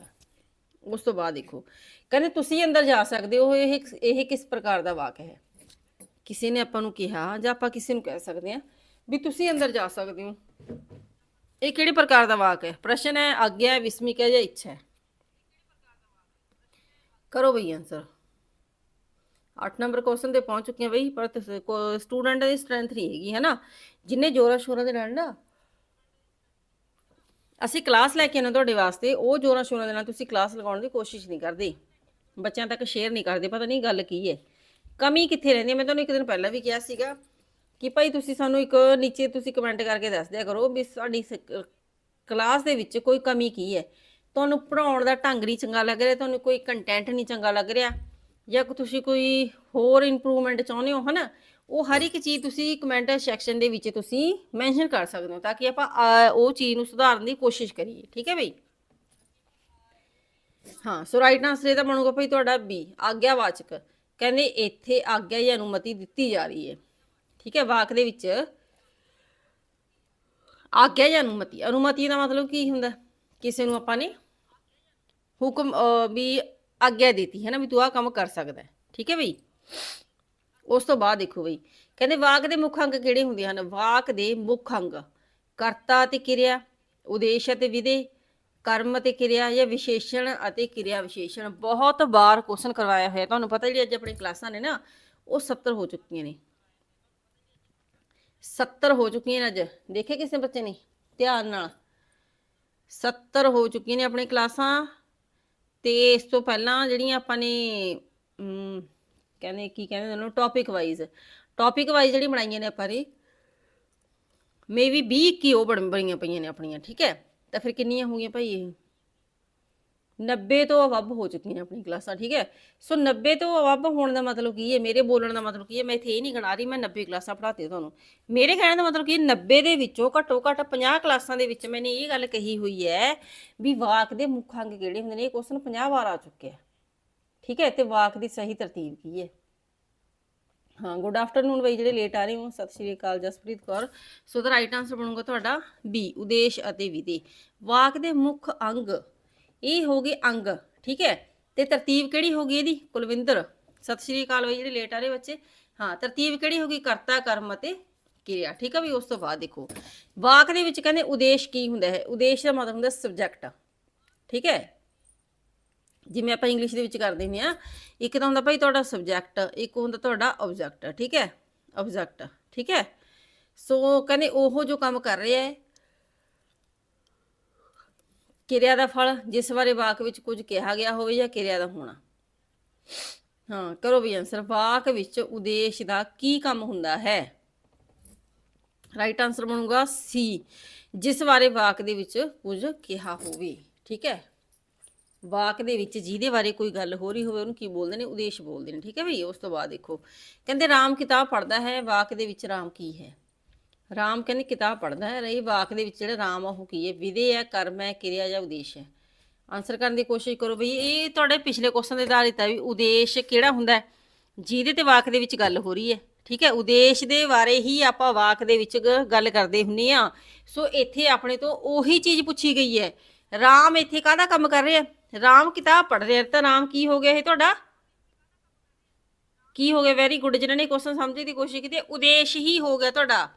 ਉਸ ਤੋਂ ਬਾਅਦ ਦੇਖੋ। ਕਹਿੰਦੇ ਤੁਸੀਂ ਅੰਦਰ ਜਾ ਸਕਦੇ ਹੋ, ਇਹ ਇਹ ਕਿਸ ਪ੍ਰਕਾਰ ਦਾ ਵਾਕ ਹੈ? ਕਿਸੇ ਨੇ ਆਪਾਂ ਨੂੰ ਕਿਹਾ ਜਾਂ ਆਪਾਂ ਕਿਸੇ ਨੂੰ ਕਹਿ ਸਕਦੇ ਹਾਂ ਵੀ ਤੁਸੀਂ ਅੰਦਰ ਜਾ ਸਕਦੇ ਹੋ। ਇਹ ਕਿਹੜੇ ਪ੍ਰਕਾਰ ਦਾ ਵਾਕ ਹੈ? ਪ੍ਰਸ਼ਨ ਹੈ, ਆਗਿਆ ਹੈ ਵਿਸਮਿਕ ਹੈ ਜਾਂ ਇੱਛਾ ਹੈ? ਕਰੋ ਬਈ ਆਨਸਰ 8 ਨੰਬਰ ਕੁਐਸਚਨ ਤੇ ਪਹੁੰਚ ਚੁੱਕੇ ਹਾਂ ਬਈ, ਪਰ ਸਟੂਡੈਂਟ ਦੀ ਸਟਰੈਂਥ ਨਹੀਂ ਹੈਗੀ ਹੈ ਨਾ ਜਿੰਨੇ ਜੋਰਾ ਸ਼ੋਰਾ ਦੇ ਨਾਲ ਨਾ ਅਸੀਂ ਕਲਾਸ ਲੈ ਕੇ ਆਉਂਦੇ ਤੁਹਾਡੇ ਵਾਸਤੇ, ਉਹ ਜੋਰਾਂ ਸ਼ੋਰਾਂ ਦੇ ਨਾਲ ਤੁਸੀਂ ਕਲਾਸ ਲਗਾਉਣ ਦੀ ਕੋਸ਼ਿਸ਼ ਨਹੀਂ ਕਰਦੇ। ਬੱਚਿਆਂ ਤੱਕ ਸ਼ੇਅਰ ਨਹੀਂ ਕਰਦੇ, ਪਤਾ ਨਹੀਂ ਗੱਲ ਕੀ ਹੈ। ਕਮੀ ਕਿੱਥੇ ਰਹਿੰਦੀ ਹੈ? ਮੈਂ ਤੁਹਾਨੂੰ ਇੱਕ ਦਿਨ ਪਹਿਲਾਂ ਵੀ ਕਿਹਾ ਸੀਗਾ ਕਿ ਭਾਈ ਤੁਸੀਂ ਸਾਨੂੰ ਇੱਕ ਨੀਚੇ ਤੁਸੀਂ ਕਮੈਂਟ ਕਰਕੇ ਦੱਸ ਦਿਆ ਕਰੋ ਵੀ ਸਾਡੀ ਕਲਾਸ ਦੇ ਵਿੱਚ ਕੋਈ ਕਮੀ ਕੀ ਹੈ? ਤੁਹਾਨੂੰ ਪੜਾਉਣ ਦਾ ਢੰਗ ਨਹੀਂ ਚੰਗਾ ਲੱਗ ਰਿਹਾ, ਤੁਹਾਨੂੰ ਕੋਈ ਕੰਟੈਂਟ ਨਹੀਂ ਚੰਗਾ ਲੱਗ ਰਿਹਾ। ਜਾਂ ਕੋਈ ਤੁਸੀਂ ਕੋਈ ਹੋਰ ਇੰਪਰੂਵਮੈਂਟ ਚਾਹੁੰਦੇ ਹੋ ਹਨਾ, ਉਹ ਹਰ ਇੱਕ ਚੀਜ਼ ਤੁਸੀਂ ਕਮੈਂਟ ਸੈਕਸ਼ਨ ਦੇ ਵਿੱਚ ਤੁਸੀਂ ਮੈਂਸ਼ਨ ਕਰ ਸਕਦੇ ਹੋ ਤਾਂ ਕਿ ਆਪਾਂ ਉਹ ਚੀਜ਼ ਨੂੰ ਸੁਧਾਰਨ ਦੀ ਕੋਸ਼ਿਸ਼ ਕਰੀਏ, ਠੀਕ ਹੈ ਬਈ? ਹਾਂ ਸੋ ਰਾਈਟ ਆਨਸਰ ਇਹਦਾ ਬਣੂਗਾ ਭਈ ਤੁਹਾਡਾ ਬੀ ਆਗਿਆਵਾਚਕ। ਕਹਿੰਦੇ ਇੱਥੇ ਆਗਿਆ ਜਾਂ ਅਨੁਮਤੀ ਦਿੱਤੀ ਜਾ ਰਹੀ ਹੈ, ਠੀਕ ਹੈ, ਵਾਕ ਦੇ ਵਿੱਚ ਆਗਿਆ ਜਾਂ ਅਨੁਮਤੀ। ਅਨੁਮਤੀ ਦਾ ਮਤਲਬ ਕੀ ਹੁੰਦਾ? ਕਿਸੇ ਨੂੰ ਆਪਾਂ ਨੇ ਹੁਕਮ ਵੀ ਆਗਿਆ ਦਿੱਤੀ ਹੈ ਨਾ ਵੀ ਤੂੰ ਆਹ ਕੰਮ ਕਰ ਸਕਦਾ ਠੀਕ ਹੈ ਬਈ? ਉਸ ਤੋਂ ਬਾਅਦ ਦੇਖੋ ਬਈ, ਕਹਿੰਦੇ ਵਾਕ ਦੇ ਮੁੱਖ ਅੰਗ ਕਿਹੜੇ ਹੁੰਦੇ ਹਨ? ਵਾਕ ਦੇ ਮੁੱਖ ਅੰਗ। ਕਰਤਾ ਅਤੇ ਕਿਰਿਆ, ਉਦੇਸ਼ ਅਤੇ ਵਿਧੇ, ਕਰਮ ਅਤੇ ਕਿਰਿਆ ਜਾਂ ਵਿਸ਼ੇਸ਼ਣ ਅਤੇ ਕਿਰਿਆ ਵਿਸ਼ੇਸ਼ਣ। ਬਹੁਤ ਵਾਰ ਕੁਐਸਚਨ ਕਰਵਾਇਆ ਹੋਇਆ। ਤੁਹਾਨੂੰ ਪਤਾ ਜਿਹੜੀ ਅੱਜ ਆਪਣੀ ਕਲਾਸਾਂ ਨੇ ਨਾ, ਉਹ 70 ਹੋ ਚੁੱਕੀਆਂ ਨੇ। 70 ਹੋ ਚੁੱਕੀਆਂ ਨੇ ਅੱਜ। ਦੇਖੇ ਕਿਸੇ ਬੱਚੇ ਨੇ? ਧਿਆਨ ਨਾਲ। 70 ਹੋ ਚੁੱਕੀਆਂ ਨੇ ਆਪਣੀ ਕਲਾਸਾਂ। ਤੇ ਇਸ ਤੋਂ ਪਹਿਲਾਂ ਜਿਹੜੀਆਂ ਆਪਾਂ ਨੇ ਕਹਿੰਦੇ, ਕੀ ਕਹਿੰਦੇ ਉਹਨੂੰ ਟੌਪਿਕ ਵਾਈਜ਼ ਟੌਪਿਕ ਵਾਈਜ਼ ਜਿਹੜੀ ਬਣਾਈਆਂ ਨੇ ਆਪਾਂ ਨੇ ਮੇਬੀ 20 ਕੀ ਉਹ ਬਣ, ਬਣੀਆਂ ਪਈਆਂ ਨੇ ਆਪਣੀਆਂ, ਠੀਕ ਹੈ? ਤਾਂ ਫਿਰ ਕਿੰਨੀਆਂ ਹੋ ਗਈਆਂ ਭਾਈ ਇਹ? 90 ਤੋਂ ਅਵੱਬ ਹੋ ਚੁੱਕੀਆਂ ਆਪਣੀ ਕਲਾਸਾਂ ਠੀਕ ਹੈ ਸੋ 90 ਤੋਂ ਅਵੱਬ ਹੋਣ ਦਾ ਮਤਲਬ ਕੀ ਹੈ ਮੇਰੇ ਬੋਲਣ ਦਾ ਮਤਲਬ ਕੀ ਹੈ ਮੈਂ ਇੱਥੇ ਇਹ ਨਹੀਂ ਗਣਾ ਰਹੀ ਮੈਂ 90 ਕਲਾਸਾਂ ਪੜ੍ਹਾਤੀ ਤੁਹਾਨੂੰ ਮੇਰੇ ਕਹਿਣ ਦਾ ਮਤਲਬ ਕੀ ਹੈ 90 ਦੇ ਵਿੱਚੋਂ ਘੱਟੋ ਘੱਟ 50 ਕਲਾਸਾਂ ਦੇ ਵਿੱਚ ਮੈंने ਇਹ ਗੱਲ ਕਹੀ ਹੋਈ ਹੈ ਵੀ ਵਾਕ ਦੇ ਮੁੱਖ ਅੰਗ ਕਿਹੜੇ ਹੁੰਦੇ ਨੇ ਇਹ ਕੁਐਸਚਨ 50 ਵਾਰ ਆ ਚੁੱਕਿਆ ਠੀਕ ਹੈ ਤੇ ਵਾਕ ਦੀ ਸਹੀ ਤਰਤੀਬ ਕੀ ਹੈ ਹਾਂ ਗੁੱਡ ਆਫਟਰਨੂਨ ਬਈ ਜਿਹੜੇ ਲੇਟ ਆ ਰਹੇ ਹੋ ਸਤਿ ਸ਼੍ਰੀ ਅਕਾਲ ਜਸਪ੍ਰੀਤ ਕੌਰ ਸੋ ਦਾ ਰਾਈਟ ਆਨਸਰ ਬਣੂਗਾ ਤੁਹਾਡਾ ਬੀ ਉਦੇਸ਼ ਅਤੇ ਵਿਧੀ ਵਾਕ ਦੇ ਮੁੱਖ ਅੰਗ ਇਹ ਹੋ ਗਏ ਅੰਗ, ਠੀਕ ਹੈ? ਤੇ ਤਰਤੀਬ ਕਿਹੜੀ ਹੋ ਗਈ ਇਹਦੀ? ਕੁਲਵਿੰਦਰ, ਸਤਿ ਸ਼੍ਰੀ ਅਕਾਲ ਬਈ ਜਿਹੜੇ ਲੇਟ ਆ ਰਹੇ ਬੱਚੇ। ਹਾਂ, ਤਰਤੀਬ ਕਿਹੜੀ ਹੋ ਗਈ? ਕਰਤਾ, ਕਰਮ ਅਤੇ ਕਿਰਿਆ, ਠੀਕ ਹੈ ਵੀ ਉਸ ਤੋਂ ਬਾਅਦ ਦੇਖੋ। ਵਾਕ ਦੇ ਵਿੱਚ ਕਹਿੰਦੇ ਉਦੇਸ਼ ਕੀ ਹੁੰਦਾ ਹੈ? ਉਦੇਸ਼ ਦਾ ਮਤਲਬ ਹੁੰਦਾ ਸਬਜੈਕਟ ਠੀਕ ਹੈ? ਜਿਵੇਂ ਆਪਾਂ ਇੰਗਲਿਸ਼ ਦੇ ਵਿੱਚ ਕਰਦੇ ਹੁੰਦੇ ਆ ਇੱਕ ਤਾਂ ਹੁੰਦਾ ਭਾਈ ਤੁਹਾਡਾ ਸਬਜੈਕਟ ਇੱਕ ਹੁੰਦਾ ਤੁਹਾਡਾ ਆਬਜੈਕਟ ਠੀਕ ਹੈ? ਆਬਜੈਕਟ ਠੀਕ ਹੈ? ਸੋ ਕਹਿੰਦੇ ਉਹ ਜੋ ਕੰਮ ਕਰ ਰਿਹਾ ਹੈ ਕਿਰਿਆ ਦਾ ਫਲ, ਜਿਸ ਬਾਰੇ ਵਾਕ ਵਿੱਚ ਕੁਝ ਕਿਹਾ ਗਿਆ ਹੋਵੇ ਜਾਂ ਕਿਰਿਆ ਦਾ ਹੋਣਾ। ਹਾਂ, ਕਰੋ ਵੀ ਆਨਸਰ ਵਾਕ ਵਿੱਚ ਉਦੇਸ਼ ਦਾ ਕੀ ਕੰਮ ਹੁੰਦਾ ਹੈ? ਰਾਈਟ ਆਨਸਰ ਬਣੂਗਾ ਸੀ, ਜਿਸ ਬਾਰੇ ਵਾਕ ਦੇ ਵਿੱਚ ਕੁਝ ਕਿਹਾ ਹੋਵੇ। ਠੀਕ ਹੈ? ਵਾਕ ਦੇ ਵਿੱਚ ਜਿਹਦੇ ਬਾਰੇ ਕੋਈ ਗੱਲ ਹੋ ਰਹੀ ਹੋਵੇ, ਉਹਨੂੰ ਕੀ ਬੋਲਦੇ ਨੇ? ਉਦੇਸ਼ ਬੋਲਦੇ ਨੇ। ਠੀਕ ਹੈ ਭਈ, ਉਸ ਤੋਂ ਬਾਅਦ ਦੇਖੋ। ਕਹਿੰਦੇ ਰਾਮ ਕਿਤਾਬ ਪੜ੍ਹਦਾ ਹੈ, ਵਾਕ ਦੇ ਵਿੱਚ ਰਾਮ ਕੀ ਹੈ? ਰਾਮ ਕਹਿੰਦੇ ਕਿਤਾਬ ਪੜ੍ਹਦਾ ਹੈ, ਰਹੀ ਵਾਕ ਦੇ ਵਿੱਚ ਜਿਹੜਾ ਰਾਮ ਆ ਉਹ ਕੀ ਹੈ? ਵਿਧੇ ਹੈ, ਕਰਮ ਹੈ, ਕਿਰਿਆ ਜਾਂ ਉਦੇਸ਼ ਹੈ। ਆਨਸਰ ਕਰਨ ਦੀ ਕੋਸ਼ਿਸ਼ ਕਰੋ ਬਈ ਇਹ ਤੁਹਾਡੇ ਪਿਛਲੇ ਕੁਐਸਚਨ ਦੇ ਆਧਾਰਿਤ ਹੈ ਵੀ ਉਦੇਸ਼ ਕਿਹੜਾ ਹੁੰਦਾ ਹੈ? ਜਿਹਦੇ ਤੇ ਵਾਕ ਦੇ ਵਿੱਚ ਗੱਲ ਹੋ ਰਹੀ ਹੈ, ਠੀਕ ਹੈ? ਉਦੇਸ਼ ਦੇ ਬਾਰੇ ਹੀ ਆਪਾਂ ਵਾਕ ਦੇ ਵਿੱਚ ਗੱਲ ਕਰਦੇ ਹੁੰਨੇ ਆ। ਸੋ ਇੱਥੇ ਆਪਣੇ ਤੋਂ ਉਹੀ ਚੀਜ਼ ਪੁੱਛੀ ਗਈ ਹੈ। ਰਾਮ ਇੱਥੇ ਕਾਹਦਾ ਕੰਮ ਕਰ ਰਿਹਾ? ਰਾਮ ਕਿਤਾਬ ਪੜ੍ਹ ਰਿਹਾ ਤਾਂ ਰਾਮ ਕੀ ਹੋ ਗਿਆ ਇਹ ਤੁਹਾਡਾ? ਕੀ ਹੋ ਗਿਆ? ਵੈਰੀ ਗੁੱਡ ਜਿਹਨਾਂ ਨੇ ਕੁਐਸਚਨ ਸਮਝਣ ਦੀ ਕੋਸ਼ਿਸ਼ ਕੀਤੀ, ਉਦੇਸ਼ ਹੀ ਹੋ ਗਿਆ ਤੁਹਾਡਾ।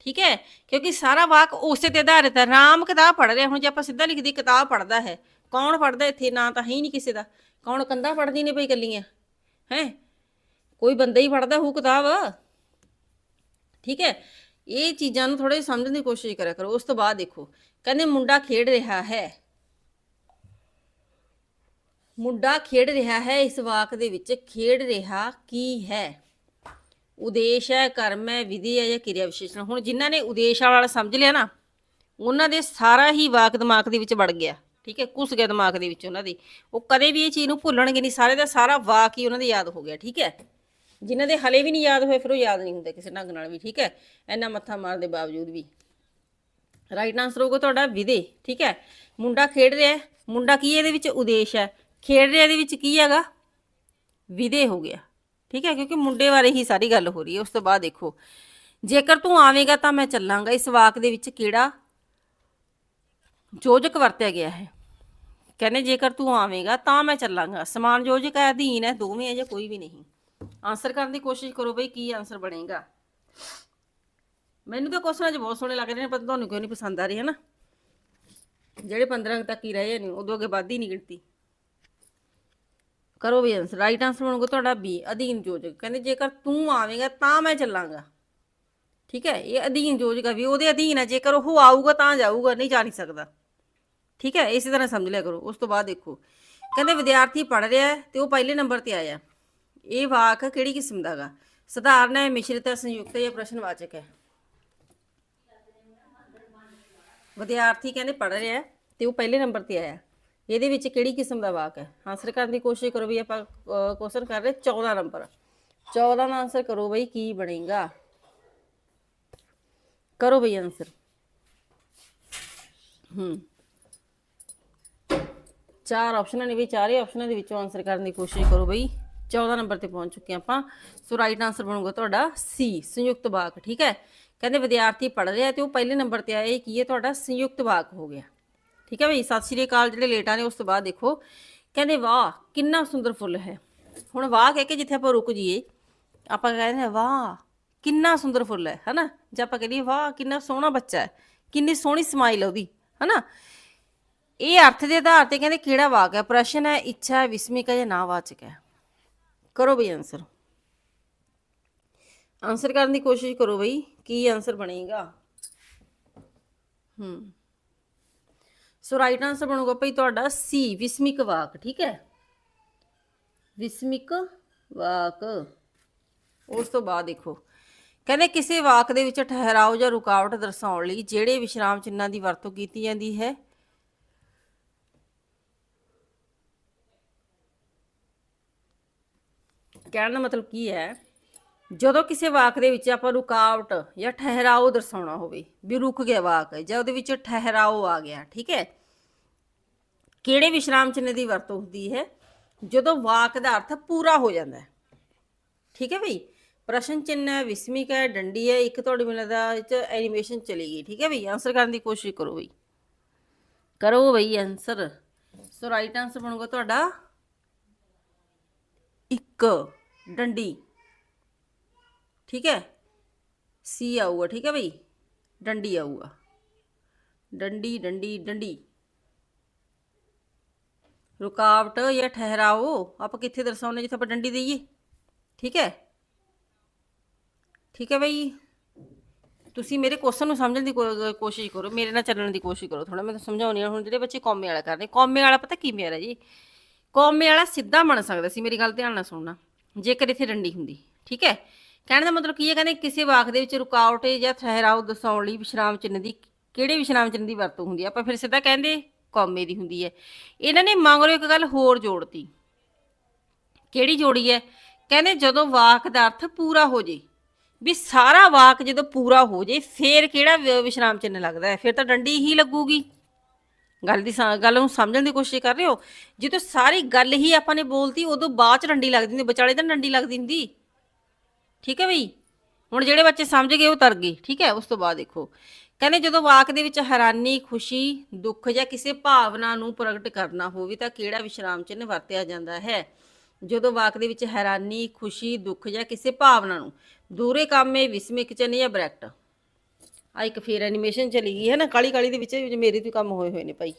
ਠੀਕ ਹੈ? ਕਿਉਂਕਿ ਸਾਰਾ ਵਾਕ ਉਸੇ ਤੇ ਆਧਾਰਿਤ ਹੈ। ਰਾਮ ਕਿਤਾਬ ਪੜ੍ਹ ਰਿਹਾ। ਹੁਣ ਜੇ ਆਪਾਂ ਸਿੱਧਾ ਲਿਖਦੀ ਕਿਤਾਬ ਪੜ੍ਹਦਾ ਹੈ, ਕੌਣ ਪੜ੍ਹਦਾ ਇੱਥੇ? ਨਾਂ ਤਾਂ ਹੈ ਹੀ ਨਹੀਂ ਕਿਸੇ ਦਾ। ਕੌਣ ਕੰਧਾਂ ਪੜ੍ਹਦੀ ਨੇ ਭਈ ਕੱਲੀਆਂ ਹੈ? ਕੋਈ ਬੰਦਾ ਹੀ ਪੜ੍ਹਦਾ ਹੋਊ ਕਿਤਾਬ। ਠੀਕ ਹੈ? ਇਹ ਚੀਜ਼ਾਂ ਨੂੰ ਥੋੜੇ ਸਮਝਣ ਦੀ ਕੋਸ਼ਿਸ਼ ਕਰਿਆ ਕਰੋ। ਉਸ ਤੋਂ ਬਾਅਦ ਦੇਖੋ। ਕਹਿੰਦੇ ਮੁੰਡਾ ਖੇਡ ਰਿਹਾ ਹੈ। ਮੁੰਡਾ ਖੇਡ ਰਿਹਾ ਹੈ। ਇਸ ਵਾਕ ਦੇ ਵਿੱਚ ਖੇਡ ਰਿਹਾ ਕੀ ਹੈ? ਉਦੇਸ਼ ਹੈ, ਕਰਮ ਹੈ, ਵਿਧੀ ਹੈ ਜਾਂ ਕਿਰਿਆ ਵਿਸ਼ੇਸ਼ਣ। ਹੁਣ ਜਿਨ੍ਹਾਂ ਨੇ ਉਦੇਸ਼ ਵਾਲਾ ਸਮਝ ਲਿਆ ਨਾ, ਉਹਨਾਂ ਦੇ ਸਾਰਾ ਹੀ ਵਾਕ ਦਿਮਾਗ ਦੇ ਵਿੱਚ ਵੜ ਗਿਆ। ਠੀਕ ਹੈ, ਘੁਸ ਗਿਆ ਦਿਮਾਗ ਦੇ ਵਿੱਚ ਉਹਨਾਂ ਦੇ। ਉਹ ਕਦੇ ਵੀ ਇਹ ਚੀਜ਼ ਨੂੰ ਭੁੱਲਣਗੇ ਨਹੀਂ, ਸਾਰੇ ਦਾ ਸਾਰਾ ਵਾਕ ਹੀ ਉਹਨਾਂ ਦੇ ਯਾਦ ਹੋ ਗਿਆ, ਠੀਕ ਹੈ। ਜਿਨ੍ਹਾਂ ਦੇ ਹਲੇ ਵੀ ਨਹੀਂ ਯਾਦ ਹੋਏ, ਫਿਰ ਉਹ ਯਾਦ ਨਹੀਂ ਹੁੰਦੇ ਕਿਸੇ ਢੰਗ ਨਾਲ ਵੀ, ਠੀਕ ਹੈ। ਇੰਨਾ ਮੱਥਾ ਮਾਰਨ ਦੇ ਬਾਵਜੂਦ ਵੀ। ਰਾਈਟ ਆਨਸਰ ਹੋਊਗਾ ਤੁਹਾਡਾ ਵਿਦੇ ਠੀਕ ਹੈ। ਮੁੰਡਾ ਖੇਡ ਰਿਹਾ ਮੁੰਡਾ ਕੀ ਇਹਦੇ ਵਿੱਚ ਉਦੇਸ਼ ਹੈ? ਖੇਡ ਰਿਹਾ ਇਹਦੇ ਵਿੱਚ ਕੀ ਹੈਗਾ? ਵਿਦੇ ਹੋ ਗਿਆ। ਠੀਕ ਹੈ, ਕਿਉਂਕਿ ਮੁੰਡੇ ਬਾਰੇ ਹੀ ਸਾਰੀ ਗੱਲ ਹੋ ਰਹੀ ਹੈ, ਉਸ ਤੋਂ ਬਾਅਦ ਦੇਖੋ। ਜੇਕਰ ਤੂੰ ਆਵੇਂਗਾ ਤਾਂ ਮੈਂ ਚੱਲਾਂਗਾ, ਇਸ ਵਾਕ ਦੇ ਵਿੱਚ ਕਿਹੜਾ ਯੋਜਕ ਵਰਤਿਆ ਗਿਆ ਹੈ। ਕਹਿੰਦੇ ਜੇਕਰ ਤੂੰ ਆਵੇਂਗਾ ਤਾਂ ਮੈਂ ਚੱਲਾਂਗਾ। ਸਮਾਨ ਯੋਜਕ ਹੈ, ਅਧੀਨ ਹੈ, ਦੋਵੇਂ ਹੈ ਜਾਂ ਕੋਈ ਵੀ ਨਹੀਂ। ਆਨਸਰ ਕਰਨ ਦੀ ਕੋਸ਼ਿਸ਼ ਕਰੋ ਬਈ ਕੀ ਆਨਸਰ ਬਣੇਗਾ। ਮੈਨੂੰ ਤਾਂ ਕੁਐਸਚਨ ਅੱਜ ਬਹੁਤ ਸੋਹਣੇ ਲੱਗ ਰਹੇ ਨੇ, ਪਰ ਤੁਹਾਨੂੰ ਕਿਉਂ ਨਹੀਂ ਪਸੰਦ ਆ ਰਹੇ, ਹਨਾ? ਜਿਹੜੇ 15 ਤੱਕ ਹੀ ਰਹੇ ਨੇ, ਉਦੋਂ ਅੱਗੇ ਵੱਧ ਹੀ ਨਹੀਂ ਗਿਣਤੀ। ਕਰੋ ਵੀ ਆਨਸਰ ਰਾਈਟ ਆਨਸਰ ਬਣੂਗਾ ਤੁਹਾਡਾ ਬੀ ਅਧੀਨ ਯੋਜਕ। ਕਹਿੰਦੇ ਜੇਕਰ ਤੂੰ ਆਵੇਂਗਾ ਤਾਂ ਮੈਂ ਚੱਲਾਂਗਾ। ਠੀਕ ਹੈ, ਇਹ ਅਧੀਨ ਯੋਜਕ ਆ ਵੀ ਉਹਦੇ ਅਧੀਨ ਹੈ ਜੇਕਰ ਉਹ ਆਊਗਾ ਤਾਂ ਜਾਊਗਾ, ਨਹੀਂ ਜਾ ਨਹੀਂ ਸਕਦਾ। ਠੀਕ ਹੈ, ਇਸੇ ਤਰ੍ਹਾਂ ਸਮਝ ਲਿਆ ਕਰੋ। ਉਸ ਤੋਂ ਬਾਅਦ ਦੇਖੋ, ਕਹਿੰਦੇ ਵਿਦਿਆਰਥੀ ਪੜ ਰਿਹਾ ਹੈ ਤੇ ਉਹ ਪਹਿਲੇ ਨੰਬਰ ਤੇ ਆਇਆ। ਇਹ ਵਾਕ ਕਿਹੜੀ ਕਿਸਮ ਦਾ ਗਾ? ਸਧਾਰਨ ਹੈ, ਮਿਸ਼ਰਿਤ ਹੈ, ਸੰਯੁਕਤ ਹੈ ਜਾਂ ਪ੍ਰਸ਼ਨਵਾਚਕ ਹੈ? ਵਿਦਿਆਰਥੀ ਕਹਿੰਦੇ ਪੜ ਰਿਹਾ ਹੈ ਤੇ ਉਹ ਪਹਿਲੇ ਨੰਬਰ ਤੇ ਆਇਆ। ਇਹਦੇ ਵਿੱਚ ਕਿਹੜੀ ਕਿਸਮ ਦਾ ਵਾਕ ਹੈ? ਆਨਸਰ ਕਰਨ ਦੀ ਕੋਸ਼ਿਸ਼ ਕਰੋ ਵੀ ਆਪਾਂ ਕੁਐਸਚਨ ਕਰ ਰਹੇ 14 ਨੰਬਰ 14 ਦਾ ਆਨਸਰ ਕਰੋ ਬਈ, ਕੀ ਬਣੇਗਾ? ਕਰੋ ਬਈ ਆਨਸਰ ਹੂੰ। ਚਾਰ ਆਪਸ਼ਨਾਂ ਨੇ ਵੀ, ਚਾਰੇ ਆਪਸ਼ਨਾਂ ਦੇ ਵਿੱਚੋਂ ਆਨਸਰ ਕਰਨ ਦੀ ਕੋਸ਼ਿਸ਼ ਕਰੋ ਬਈ। 14 ਨੰਬਰ ਤੇ ਪਹੁੰਚ ਚੁੱਕੇ ਹਾਂ ਆਪਾਂ। ਸੋ ਰਾਈਟ ਆਨਸਰ ਬਣੂਗਾ ਤੁਹਾਡਾ ਸੀ ਸੰਯੁਕਤ ਵਾਕ, ਠੀਕ ਹੈ? ਕਹਿੰਦੇ ਵਿਦਿਆਰਥੀ ਪੜ੍ਹ ਰਿਹਾ ਤੇ ਉਹ ਪਹਿਲੇ ਨੰਬਰ ਤੇ ਆਇਆ, ਇਹ ਕੀ ਹੈ? ਤੁਹਾਡਾ ਸੰਯੁਕਤ ਵਾਕ ਹੋ ਗਿਆ। ਠੀਕ ਹੈ ਬਈ? ਸਤਿ ਸ਼੍ਰੀ ਅਕਾਲ। ਜਿਹੜੇ ਲੇਟਾਂ ਨੇ ਉਸ ਤੋਂ ਬਾਅਦ ਦੇਖੋ। ਕਹਿੰਦੇ, ਵਾਹ, ਕਿੰਨਾ ਸੁੰਦਰ ਫੁੱਲ ਹੈ। ਹੁਣ ਵਾਹ ਕਹਿ ਕੇ ਜਿੱਥੇ ਆਪਾਂ ਰੁਕ ਜਾਈਏ, ਆਪਾਂ ਕਹਿੰਦੇ ਹਾਂ, ਵਾਹ, ਕਿੰਨਾ ਸੁੰਦਰ ਫੁੱਲ ਹੈ। ਹਨਾ? ਜੇ ਆਪਾਂ ਕਹੀਏ ਵਾਹ, ਕਿੰਨਾ ਸੋਹਣਾ ਬੱਚਾ ਹੈ, ਕਿੰਨੀ ਸੋਹਣੀ ਸਮਾਈਲ ਉਹਦੀ। ਹਨਾ? ਇਹ ਅਰਥ ਦੇ ਆਧਾਰ ਤੇ ਕਹਿੰਦੇ, ਕਿਹੜਾ ਵਾਕ ਹੈ? ਪ੍ਰਸ਼ਨ ਹੈ, ਇੱਛਾ ਹੈ, ਵਿਸਮਿਕ ਹੈ ਜਾਂ ਨਾਵਾਚਕ ਹੈ? ਕਰੋ ਬਈ ਆਨਸਰ ਆਨਸਰ ਕਰਨ ਦੀ ਕੋਸ਼ਿਸ਼ ਕਰੋ ਬਈ, ਕੀ ਆਨਸਰ ਬਣੇਗਾ? ਹੂੰ। ਸੋ ਰਾਈਟ ਆਨਸਰ ਬਣੂਗਾ ਭਈ ਤੁਹਾਡਾ ਸੀ ਵਿਸਮਿਕ ਵਾਕ, ਠੀਕ ਹੈ? ਵਿਸਮਿਕ ਵਾਕ। ਉਸ ਤੋਂ ਬਾਅਦ ਦੇਖੋ। ਕਹਿੰਦੇ ਕਿਸੇ ਵਾਕ ਦੇ ਵਿੱਚ ਠਹਿਰਾਓ ਜਾਂ ਰੁਕਾਵਟ ਦਰਸਾਉਣ ਲਈ ਜਿਹੜੇ ਵਿਸ਼ਰਾਮ ਚਿੰਨ੍ਹਾਂ ਦੀ ਵਰਤੋਂ ਕੀਤੀ ਜਾਂਦੀ ਹੈ। ਕਹਿਣ ਦਾ ਮਤਲਬ ਕੀ ਹੈ? ਜਦੋਂ ਕਿਸੇ ਵਾਕ ਦੇ ਵਿੱਚ ਆਪਾਂ ਰੁਕਾਵਟ ਜਾਂ ਠਹਿਰਾਓ ਦਰਸਾਉਣਾ ਹੋਵੇ, ਵੀ ਰੁਕ ਗਿਆ ਵਾਕ, ਜਾਂ ਉਹਦੇ ਵਿੱਚ ਠਹਿਰਾਓ ਆ ਗਿਆ, ਠੀਕ ਹੈ? ਕਿਹੜੇ ਵਿਸ਼ਰਾਮ ਚਿੰਨ੍ਹ ਦੀ ਵਰਤੋਂ ਹੁੰਦੀ ਹੈ? ਜਦੋਂ ਵਾਕ ਦਾ ਅਰਥ ਪੂਰਾ ਹੋ ਜਾਂਦਾ ਹੈ। ਠੀਕ ਹੈ ਬਈ? ਪ੍ਰਸ਼ਨ ਚਿੰਨ੍ਹ ਹੈ, ਵਿਸਮਿਕ ਹੈ, ਡੰਡੀ ਹੈ, ਇੱਕ ਤੁਹਾਡੀ ਮੈਨੂੰ ਲੱਗਦਾ ਇਹ ਚ ਐਨੀਮੇਸ਼ਨ ਚਲੀ ਗਈ। ਠੀਕ ਹੈ ਬਈ? ਆਨਸਰ ਕਰਨ ਦੀ ਕੋਸ਼ਿਸ਼ ਕਰੋ ਬਈ। ਕਰੋ ਬਈ ਆਨਸਰ ਸੋ ਰਾਈਟ ਆਨਸਰ ਬਣੂਗਾ ਤੁਹਾਡਾ ਇੱਕ, ਡੰਡੀ। ਠੀਕ ਹੈ? ਸੀ ਆਊਗਾ। ਠੀਕ ਹੈ ਬਈ? ਡੰਡੀ ਆਊਗਾ। ਡੰਡੀ ਡੰਡੀ ਡੰਡੀ। ਰੁਕਾਵਟ ਜਾਂ ਠਹਿਰਾਓ, ਆਪਾਂ ਕਿੱਥੇ ਦਰਸਾਉਨੇ ਜਿੱਥੇ ਆਪਾਂ ਡੰਡੀ ਦਈਏ। ਠੀਕ ਹੈ? ਠੀਕ ਹੈ ਬਈ? ਤੁਸੀਂ ਮੇਰੇ ਕੁਐਸਚਨ ਨੂੰ ਸਮਝਣ ਦੀ ਕੋਸ਼ਿਸ਼ ਕਰੋ, ਮੇਰੇ ਨਾਲ ਚੱਲਣ ਦੀ ਕੋਸ਼ਿਸ਼ ਕਰੋ। ਥੋੜਾ ਮੈਂ ਤਾਂ ਸਮਝਾਉਣੀ ਆ, ਹੁਣ ਜਿਹੜੇ ਬੱਚੇ ਕੌਮੇ ਵਾਲਾ ਕਰਦੇ ਕੌਮੇ ਵਾਲਾ ਪਤਾ ਕੀ ਮੇਰਾ ਜੀ? ਕੌਮੇ ਵਾਲਾ ਸਿੱਧਾ ਬਣ ਸਕਦਾ ਸੀ, ਮੇਰੀ ਗੱਲ ਧਿਆਨ ਨਾਲ ਸੁਣਨਾ, ਜੇਕਰ ਇੱਥੇ ਡੰਡੀ ਹੁੰਦੀ। ਠੀਕ ਹੈ? ਕਹਿਣ ਦਾ ਮਤਲਬ ਕੀ ਹੈ, ਕਹਿੰਦੇ ਕਿਸੇ ਵਾਕ ਦੇ ਵਿੱਚ ਰੁਕਾਵਟ ਜਾਂ ਠਹਿਰਾਓ ਦਰਸਾਉਣ ਲਈ ਵਿਸ਼ਰਾਮ ਚਿੰਨ੍ਹ ਦੀ, ਕਿਹੜੇ ਵਿਸ਼ਰਾਮ ਚਿੰਨ੍ਹ ਦੀ ਵਰਤੋਂ ਹੁੰਦੀ ਹੈ ਆਪਾਂ ਫਿਰ ਸਿੱਧਾ ਕਹਿੰਦੇ ਕੌਮੇ ਦੀ ਹੁੰਦੀ ਹੈ। ਇਹਨਾਂ ਨੇ ਮਗਰੋਂ ਇੱਕ ਗੱਲ ਹੋਰ ਜੋੜਤੀ। ਕਿਹੜੀ ਜੋੜੀ ਹੈ? ਕਹਿੰਦੇ ਜਦੋਂ ਵਾਕ ਦਾ ਅਰਥ ਪੂਰਾ ਹੋ ਜੇ, ਵੀ ਸਾਰਾ ਵਾਕ ਜਦੋਂ ਪੂਰਾ ਹੋ ਜੇ, ਫੇਰ ਕਿਹੜਾ ਵਿਸ਼ਰਾਮ ਚਿੰਨ੍ਹ ਲੱਗਦਾ ਹੈ? ਫਿਰ ਤਾਂ ਡੰਡੀ ਹੀ ਲੱਗੂਗੀ। ਗੱਲ ਦੀ ਸਾ- ਗੱਲ ਨੂੰ ਸਮਝਣ ਦੀ ਕੋਸ਼ਿਸ਼ ਕਰ ਰਹੇ ਹੋ? ਜਦੋਂ ਸਾਰੀ ਗੱਲ ਹੀ ਆਪਾਂ ਨੇ ਬੋਲਤੀ, ਉਦੋਂ ਬਾਅਦ ਚ ਡੰਡੀ ਲੱਗਦੀ ਹੁੰਦੀ, ਵਿਚਾਲੇ ਤਾਂ ਡੰਡੀ ਲੱਗਦੀ ਹੁੰਦੀ। ਠੀਕ ਹੈ ਬਈ? ਹੁਣ ਜਿਹੜੇ ਬੱਚੇ ਸਮਝ ਗਏ, ਉਹ ਤਰ ਗਏ। ਠੀਕ ਹੈ? ਉਸ ਤੋਂ ਬਾਅਦ ਦੇਖੋ। ਕਹਿੰਦੇ ਜਦੋਂ ਵਾਕ ਦੇ ਵਿੱਚ ਹੈਰਾਨੀ, ਖੁਸ਼ੀ, ਦੁੱਖ ਜਾਂ ਕਿਸੇ ਭਾਵਨਾ ਨੂੰ ਪ੍ਰਗਟ ਕਰਨਾ ਹੋਵੇ ਤਾਂ ਕਿਹੜਾ ਵਿਸ਼ਰਾਮ ਚਿੰਨ੍ਹ ਵਰਤਿਆ ਜਾਂਦਾ ਹੈ? ਜਦੋਂ ਵਾਕ ਦੇ ਵਿੱਚ ਹੈਰਾਨੀ, ਖੁਸ਼ੀ, ਦੁੱਖ ਜਾਂ ਕਿਸੇ ਭਾਵਨਾ ਨੂੰ ਦੂਰੇ ਕਾਮੇ ਵਿਸਮਿਕ ਚਿੰਨ੍ਹ ਜਾਂ ਬ੍ਰੈਕਟ। ਆ ਇੱਕ ਫੇਰ ਐਨੀਮੇਸ਼ਨ ਚਲੀ ਗਈ ਹੈ ਨਾ ਕਾਲੀ ਕਾਲੀ ਦੇ ਵਿੱਚ ਵਿੱਚ ਮੇਰੇ ਤੋਂ ਕੰਮ ਹੋਏ ਹੋਏ ਨੇ ਭਾਈ।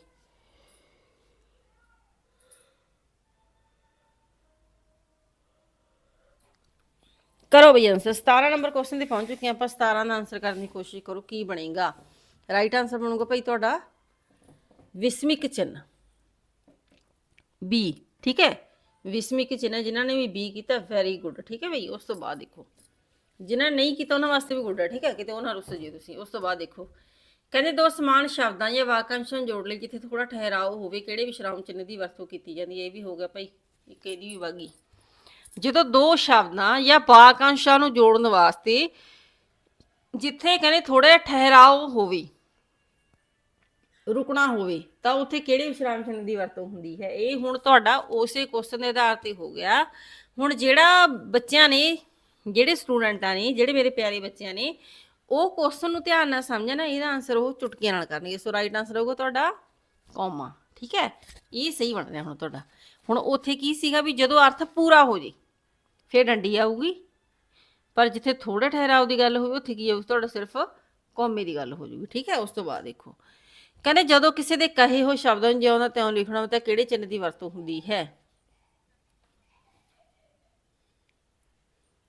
ਕਰੋ ਬਈ ਆਨਸਰ 17 ਨੰਬਰ ਕੁਐਸਚਨ ਤੇ ਪਹੁੰਚ ਚੁੱਕੇ ਹਾਂ ਆਪਾਂ। 17 ਦਾ ਆਨਸਰ ਕਰਨ ਦੀ ਕੋਸ਼ਿਸ਼ ਕਰੋ, ਕੀ ਬਣੇਗਾ? ਰਾਈਟ ਆਨਸਰ ਬਣੂਗਾ ਭਾਈ ਤੁਹਾਡਾ ਵਿਸਮਿਕ ਚਿੰਨ੍ਹ। ਬੀ ਠੀਕ ਹੈ? ਵਿਸਮਿਕ ਚਿੰਨ੍ਹ ਜਿਨ੍ਹਾਂ ਨੇ ਵੀ ਬੀ ਕੀਤਾ ਵੈਰੀ ਗੁੱਡ ਠੀਕ ਹੈ ਬਈ? ਉਸ ਤੋਂ ਬਾਅਦ ਦੇਖੋ। ਜਿਨ੍ਹਾਂ ਨੇ ਨਹੀਂ ਕੀਤਾ, ਉਹਨਾਂ ਵਾਸਤੇ ਵੀ ਗੁੱਡ ਹੈ, ਠੀਕ ਹੈ? ਕਿਤੇ ਉਹਨਾਂ ਰੁੱਸ ਜਿਓ ਤੁਸੀਂ। ਉਸ ਤੋਂ ਬਾਅਦ ਦੇਖੋ। ਕਹਿੰਦੇ ਦੋ ਸਮਾਨ ਸ਼ਬਦਾਂ ਜਾਂ ਵਾਕਾਂਸ਼ਾਂ ਨੂੰ ਜੋੜ ਲਈ, ਜਿੱਥੇ ਥੋੜਾ ਠਹਿਰਾਓ ਹੋਵੇ, ਕਿਹੜੇ ਵਿਸ਼ਰਾਮ ਚਿੰਨ੍ਹ ਦੀ ਵਰਤੋਂ ਕੀਤੀ ਜਾਂਦੀ ਹੈ? ਇਹ ਵੀ ਹੋ ਗਿਆ ਭਾਈ। ਇੱਕ ਇਹਦੀ ਵੀ ਵਾਗੀ। ਜਦੋਂ ਦੋ ਸ਼ਬਦਾਂ ਜਾਂ ਵਾਕਾਂਸ਼ਾਂ ਨੂੰ ਜੋੜਨ ਵਾਸਤੇ ਜਿੱਥੇ ਕਹਿੰਦੇ ਥੋੜਾ ਠਹਿਰਾਓ ਹੋਵੇ, ਰੁਕਣਾ ਹੋਵੇ, ਤਾਂ ਉੱਥੇ ਕਿਹੜੇ ਵਿਸ਼ਰਾਮ ਚਿੰਨ੍ਹ ਦੀ ਵਰਤੋਂ ਹੁੰਦੀ ਹੈ? ਇਹ ਹੁਣ ਤੁਹਾਡਾ ਉਸੇ ਕੁਐਸਚਨ ਦੇ ਆਧਾਰ ਤੇ ਹੋ ਗਿਆ। ਹੁਣ ਜਿਹੜਾ ਬੱਚਿਆਂ ਨੇ, ਜਿਹੜੇ ਸਟੂਡੈਂਟਾਂ ਨੇ, ਜਿਹੜੇ ਮੇਰੇ ਪਿਆਰੇ ਬੱਚਿਆਂ ਨੇ, ਉਹ ਕੁਐਸਚਨ ਨੂੰ ਧਿਆਨ ਨਾਲ ਸਮਝਣਾ ਇਹਦਾ ਆਨਸਰ ਉਹ ਚੁਟਕੀਆਂ ਨਾਲ ਕਰਨਗੇ। ਸੋ ਰਾਈਟ ਆਨਸਰ ਹੋਊਗਾ ਤੁਹਾਡਾ ਕੌਮਾ ਠੀਕ ਹੈ? ਇਹ ਸਹੀ ਬਣ ਰਿਹਾ ਹੁਣ ਤੁਹਾਡਾ। ਹੁਣ ਉੱਥੇ ਕੀ ਸੀਗਾ ਵੀ ਜਦੋਂ ਅਰਥ ਪੂਰਾ ਹੋ ਜੇ, ਫਿਰ ਡੰਡੀ ਆਊਗੀ। ਪਰ ਜਿੱਥੇ ਥੋੜਾ ਠਹਿਰਾਓ ਦੀ ਗੱਲ ਹੋਵੇ, ਉੱਥੇ ਕੀ ਆਊ? ਤੁਹਾਡਾ ਸਿਰਫ ਕੌਮੇ ਦੀ ਗੱਲ ਹੋ ਜੂਗੀ ਠੀਕ ਹੈ? ਉਸ ਤੋਂ ਬਾਅਦ ਦੇਖੋ। ਕਹਿੰਦੇ ਜਦੋਂ ਕਿਸੇ ਦੇ ਕਹੇ ਹੋਏ ਸ਼ਬਦਾਂ ਨੂੰ ਜਿਉਂ ਦਾ ਤਿਉਂ ਲਿਖਣਾ ਹੋਵੇ ਤਾਂ ਕਿਹੜੇ ਚਿੰਨ੍ਹ ਦੀ ਵਰਤੋਂ ਹੁੰਦੀ ਹੈ?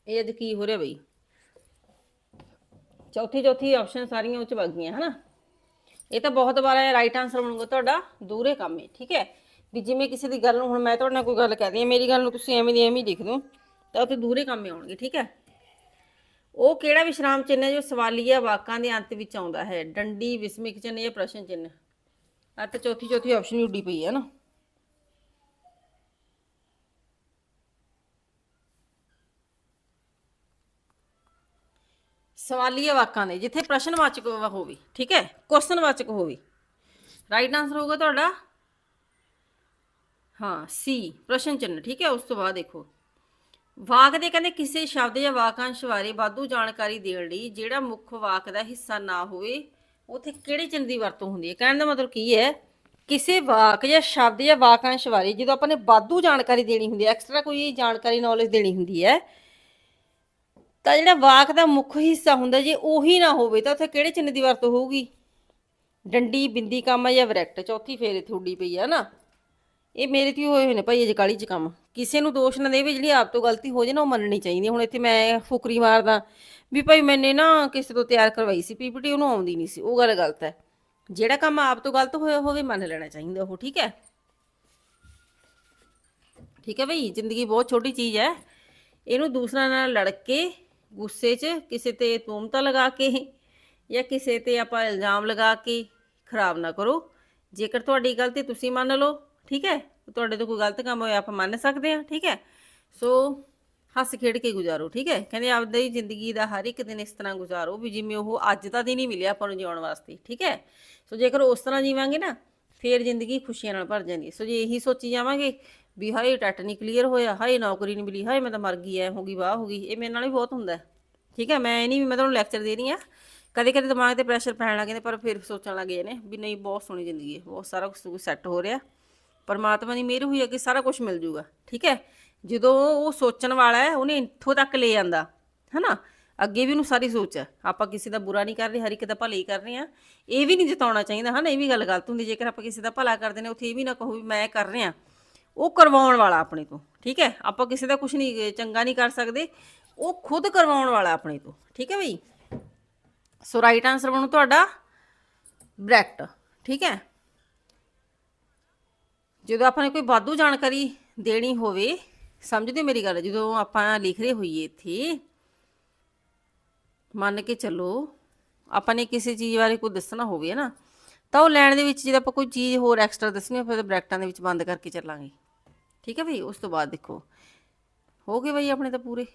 ਇਹ ਅੱਜ ਕੀ ਹੋ ਰਿਹਾ ਬਈ? ਚੌਥੀ ਚੌਥੀ ਆਪਸ਼ਨ ਸਾਰੀਆਂ ਉੱਚ ਵਗ ਗਈਆਂ, ਹਨਾ? ਇਹ ਤਾਂ ਬਹੁਤ ਵਾਰ ਰਾਈਟ ਆਨਸਰ ਬਣੂਗਾ ਤੁਹਾਡਾ, ਦੂਰੇ ਕੰਮ ਹੈ, ਠੀਕ ਹੈ? ਵੀ ਜਿਵੇਂ ਕਿਸੇ ਦੀ ਗੱਲ ਨੂੰ ਹੁਣ ਮੈਂ ਤੁਹਾਡੇ ਨਾਲ ਕੋਈ ਗੱਲ ਕਰਦੀ ਹਾਂ ਮੇਰੀ ਗੱਲ ਨੂੰ ਤੁਸੀਂ ਐਵੇਂ ਦੀ ਐਵੇਂ ਹੀ ਲਿਖ ਦਿਓ, ਤਾਂ ਉੱਥੇ ਦੂਰੇ ਕੰਮ ਆਉਣਗੇ, ਠੀਕ ਹੈ? ਉਹ ਕਿਹੜਾ ਵਿਸ਼ਰਾਮ ਚਿੰਨ੍ਹ ਹੈ ਜੋ ਸਵਾਲੀਆ ਵਾਕਾਂ ਦੇ ਅੰਤ ਵਿੱਚ ਆਉਂਦਾ ਹੈ? ਡੰਡੀ, ਵਿਸਮਿਕ ਚਿੰਨ੍ਹ ਜਾਂ ਪ੍ਰਸ਼ਨ ਚਿੰਨ੍ਹ? ਅਤੇ ਚੌਥੀ ਚੌਥੀ ਆਪਸ਼ਨ ਉੱਡੀ ਪਈ ਹੈ ਨਾ। ਸਵਾਲੀਆ ਵਾਕਾਂ ਦੇ, ਜਿੱਥੇ ਪ੍ਰਸ਼ਨਵਾਚਕ ਹੋਵੇ, ਠੀਕ ਹੈ? ਕੁਐਸਚਨਵਾਚਕ ਹੋਵੇ। ਰਾਈਟ ਆਨਸਰ ਹੋਊਗਾ ਤੁਹਾਡਾ? ਹਾਂ, ਸੀ ਪ੍ਰਸ਼ਨ ਚਿੰਨ੍ਹ ਠੀਕ ਹੈ? ਉਸ ਤੋਂ ਬਾਅਦ ਦੇਖੋ। ਵਾਕ ਦੇ ਕਹਿੰਦੇ ਕਿਸੇ ਸ਼ਬਦ ਜਾਂ ਵਾਕਾਂਸ਼ ਬਾਰੇ ਵਾਧੂ ਜਾਣਕਾਰੀ ਦੇਣ ਲਈ ਜਿਹੜਾ ਮੁੱਖ ਵਾਕ ਦਾ ਹਿੱਸਾ ਨਾ ਹੋਵੇ ਉਥੇ ਕਿਹੜੇ ਚਿੰਨ੍ਹ ਦੀ ਵਰਤੋਂ ਹੁੰਦੀ ਹੈ? ਕਹਿਣ ਦਾ ਮਤਲਬ ਕੀ ਹੈ? ਕਿਸੇ ਵਾਕ ਜਾਂ ਸ਼ਬਦ ਜਾਂ ਵਾਕਾਂਸ਼ ਬਾਰੇ ਜਦੋਂ ਆਪਾਂ ਨੇ ਵਾਧੂ ਜਾਣਕਾਰੀ ਦੇਣੀ ਹੁੰਦੀ ਹੈ ਐਕਸਟਰਾ ਕੋਈ ਜਾਣਕਾਰੀ ਨੌਲੇਜ ਦੇਣੀ ਹੁੰਦੀ ਹੈ, ਤਾਂ ਜਿਹੜਾ ਵਾਕ ਦਾ ਮੁੱਖ ਹਿੱਸਾ ਹੁੰਦਾ ਜੇ ਉਹੀ ਨਾ ਹੋਵੇ, ਤਾਂ ਉੱਥੇ ਕਿਹੜੇ ਚਿੰਨ੍ਹ ਦੀ ਵਰਤੋਂ ਹੋਊਗੀ? ਡੰਡੀ, ਬਿੰਦੀ ਕੰਮ ਆ ਜਾਂ ਵਰੈਕਟ, ਚੌਥੀ ਫੇਰ ਤੁਹਾਡੀ ਪਈ ਆ ਨਾ? ਇਹ ਮੇਰੇ ਤੇ ਹੀ ਹੋਏ ਹੋਏ ਨੇ ਭਾਈ ਅਜੇ ਕਾਲੀ ਚ ਕੰਮ। ਕਿਸੇ ਨੂੰ ਦੋਸ਼ ਨਾ ਦੇਵੇ, ਜਿਹੜੀ ਆਪ ਤੋਂ ਗਲਤੀ ਹੋ ਜੇ ਨਾ, ਉਹ ਮੰਨਣੀ ਚਾਹੀਦੀ ਹੁਣ ਇੱਥੇ ਮੈਂ ਫੁਕਰੀ ਮਾਰਦਾ ਵੀ ਭਾਈ ਮੈਨੇ ਨਾ ਕਿਸੇ ਤੋਂ ਤਿਆਰ ਕਰਵਾਈ ਸੀ ਪੀਪੀਟੀ ਉਹਨੂੰ ਆਉਂਦੀ ਨਹੀਂ ਸੀ। ਉਹ ਗੱਲ ਗਲਤ ਹੈ। ਜਿਹੜਾ ਕੰਮ ਆਪ ਤੋਂ ਗਲਤ ਹੋਇਆ ਹੋਵੇ, ਮੰਨ ਲੈਣਾ ਚਾਹੀਦਾ ਉਹ, ਠੀਕ ਹੈ? ਠੀਕ ਹੈ ਬਈ ਜ਼ਿੰਦਗੀ ਬਹੁਤ ਛੋਟੀ ਚੀਜ਼ ਹੈ। ਇਹਨੂੰ ਦੂਸਰਾ ਨਾਲ ਲੜ ਕੇ ਗੁੱਸੇ 'ਚ ਕਿਸੇ ਤੇ ਤੋਮਤਾ ਲਗਾ ਕੇ ਜਾਂ ਕਿਸੇ ਤੇ ਆਪਾਂ ਇਲਜ਼ਾਮ ਲਗਾ ਕੇ ਖਰਾਬ ਨਾ ਕਰੋ। ਜੇਕਰ ਤੁਹਾਡੀ ਗਲਤੀ ਤੁਸੀਂ ਮੰਨ ਲਓ ਠੀਕ ਹੈ? ਤੁਹਾਡੇ ਤੋਂ ਕੋਈ ਗਲਤ ਕੰਮ ਹੋਇਆ, ਆਪਾਂ ਮੰਨ ਸਕਦੇ ਹਾਂ, ਠੀਕ ਹੈ? ਸੋ ਹੱਸ ਖੇਡ ਕੇ ਗੁਜ਼ਾਰੋ, ਠੀਕ ਹੈ? ਕਹਿੰਦੇ ਆਪਦੀ ਜ਼ਿੰਦਗੀ ਦਾ ਹਰ ਇੱਕ ਦਿਨ ਇਸ ਤਰ੍ਹਾਂ ਗੁਜ਼ਾਰੋ ਵੀ ਜਿਵੇਂ ਉਹ ਅੱਜ ਦਾ ਦਿਨ ਹੀ ਮਿਲਿਆ ਆਪਾਂ ਨੂੰ ਜਿਉਣ ਵਾਸਤੇ, ਠੀਕ ਹੈ? ਸੋ ਜੇਕਰ ਉਸ ਤਰ੍ਹਾਂ ਜੀਵਾਂਗੇ ਨਾ, ਫੇਰ ਜ਼ਿੰਦਗੀ ਖੁਸ਼ੀਆਂ ਨਾਲ ਭਰ ਜਾਂਦੀ ਸੋ ਜੇ ਇਹੀ ਸੋਚੀ ਜਾਵਾਂਗੇ ਵੀ ਹਾਏ, ਟੱਟ ਨਹੀਂ ਕਲੀਅਰ ਹੋਇਆ, ਹਾਏ, ਨੌਕਰੀ ਨਹੀਂ ਮਿਲੀ, ਹਾਏ, ਮੈਂ ਤਾਂ ਮਰ ਗਈ, ਐ ਹੋ ਗਈ, ਵਾਹ ਹੋ ਗਈ, ਇਹ ਮੇਰੇ ਨਾਲ ਵੀ ਬਹੁਤ ਹੁੰਦਾ ਠੀਕ ਹੈ? ਮੈਂ ਇਹ ਨਹੀਂ ਵੀ ਮੈਂ ਤੁਹਾਨੂੰ ਲੈਕਚਰ ਦੇ ਰਹੀ ਆ ਕਦੇ ਕਦੇ ਦਿਮਾਗ ਤੇ ਪ੍ਰੈਸ਼ਰ ਪੈਣ ਲੱਗ ਜਾਂਦਾ, ਪਰ ਫਿਰ ਸੋਚਣ ਲੱਗ ਜਾਂਦੇ ਵੀ ਨਹੀਂ, ਬਹੁਤ ਸੋਹਣੀ ਜ਼ਿੰਦਗੀ ਹੈ, ਬਹੁਤ ਸਾਰਾ ਕੁਝ ਸੈੱਟ ਹੋ ਰਿਹਾ। ਪਰਮਾਤਮਾ ਦੀ ਮਿਹਰ ਹੋਈ ਹੈ ਕਿ ਸਾਰਾ ਕੁਝ ਮਿਲ ਜੂਗਾ, ਠੀਕ ਹੈ? ਜਦੋਂ ਉਹ ਸੋਚਣ ਵਾਲਾ ਹੈ, ਉਹਨੇ ਇੱਥੋਂ ਤੱਕ ਲੈ ਜਾਂਦਾ ਹਨਾ? ਅੱਗੇ ਵੀ ਉਹਨੂੰ ਸਾਰੀ ਸੋਚ ਹੈ ਆਪਾਂ ਕਿਸੇ ਦਾ ਬੁਰਾ ਨਹੀਂ ਕਰ ਰਹੇ, ਹਰ ਇੱਕ ਦਾ ਭਲਾ ਹੀ ਕਰ ਰਹੇ ਆ। ਇਹ ਵੀ ਨਹੀਂ ਜਤਾਉਣਾ ਚਾਹੀਦਾ, ਹਨਾ? ਇਹ ਵੀ ਗੱਲ ਗਲਤ ਹੁੰਦੀ, ਜੇਕਰ ਆਪਾਂ ਕਿਸੇ ਦਾ ਭਲਾ ਕਰਦੇ ਨੇ, ਉੱਥੇ ਇਹ ਵੀ ਨਾ ਕਹੋ ਵੀ ਮੈਂ ਕਰ ਰਿਹਾ। ਉਹ ਕਰਵਾਉਣ ਵਾਲਾ ਆਪਣੇ ਤੋਂ, ਠੀਕ ਹੈ? ਆਪਾਂ ਕਿਸੇ ਦਾ ਕੁਝ ਨਹੀਂ, ਚੰਗਾ ਨਹੀਂ ਕਰ ਸਕਦੇ, ਉਹ ਖੁਦ ਕਰਵਾਉਣ ਵਾਲਾ ਆਪਣੇ ਤੋਂ, ਠੀਕ ਹੈ ਬਈ? ਸੋ ਰਾਈਟ ਆਨਸਰ ਬਣੂ ਤੁਹਾਡਾ ਬ੍ਰੈਕਟ, ਠੀਕ ਹੈ? ਜਦੋਂ ਆਪਾਂ ਨੇ ਕੋਈ ਵਾਧੂ ਜਾਣਕਾਰੀ ਦੇਣੀ ਹੋਵੇ, ਸਮਝਦੇ ਮੇਰੀ ਗੱਲ? ਜਦੋਂ ਆਪਾਂ ਲਿਖ ਰਹੇ ਹੋਈਏ ਇੱਥੇ, ਮੰਨ ਕੇ ਚੱਲੋ ਆਪਾਂ ਨੇ ਕਿਸੇ ਚੀਜ਼ ਬਾਰੇ ਕੋਈ ਦੱਸਣਾ ਹੋਵੇ ਨਾ ਤਾਂ ਉਹ ਲੈਣ ਦੇ ਵਿੱਚ ਜਦੋਂ ਆਪਾਂ ਕੋਈ ਚੀਜ਼ ਹੋਰ ਐਕਸਟਰਾ ਦੱਸਣੀ ਹੋਵੇ, ਫਿਰ ਬ੍ਰੈਕਟਾਂ ਦੇ ਵਿੱਚ ਬੰਦ ਕਰਕੇ ਚੱਲਾਂਗੇ। ਠੀਕ ਹੈ ਭਈ ਉਸ ਤੋਂ ਬਾਅਦ ਦੇਖੋ। ਹੋ ਗਏ ਬਈ ਆਪਣੇ ਤਾਂ ਪੂਰੇ।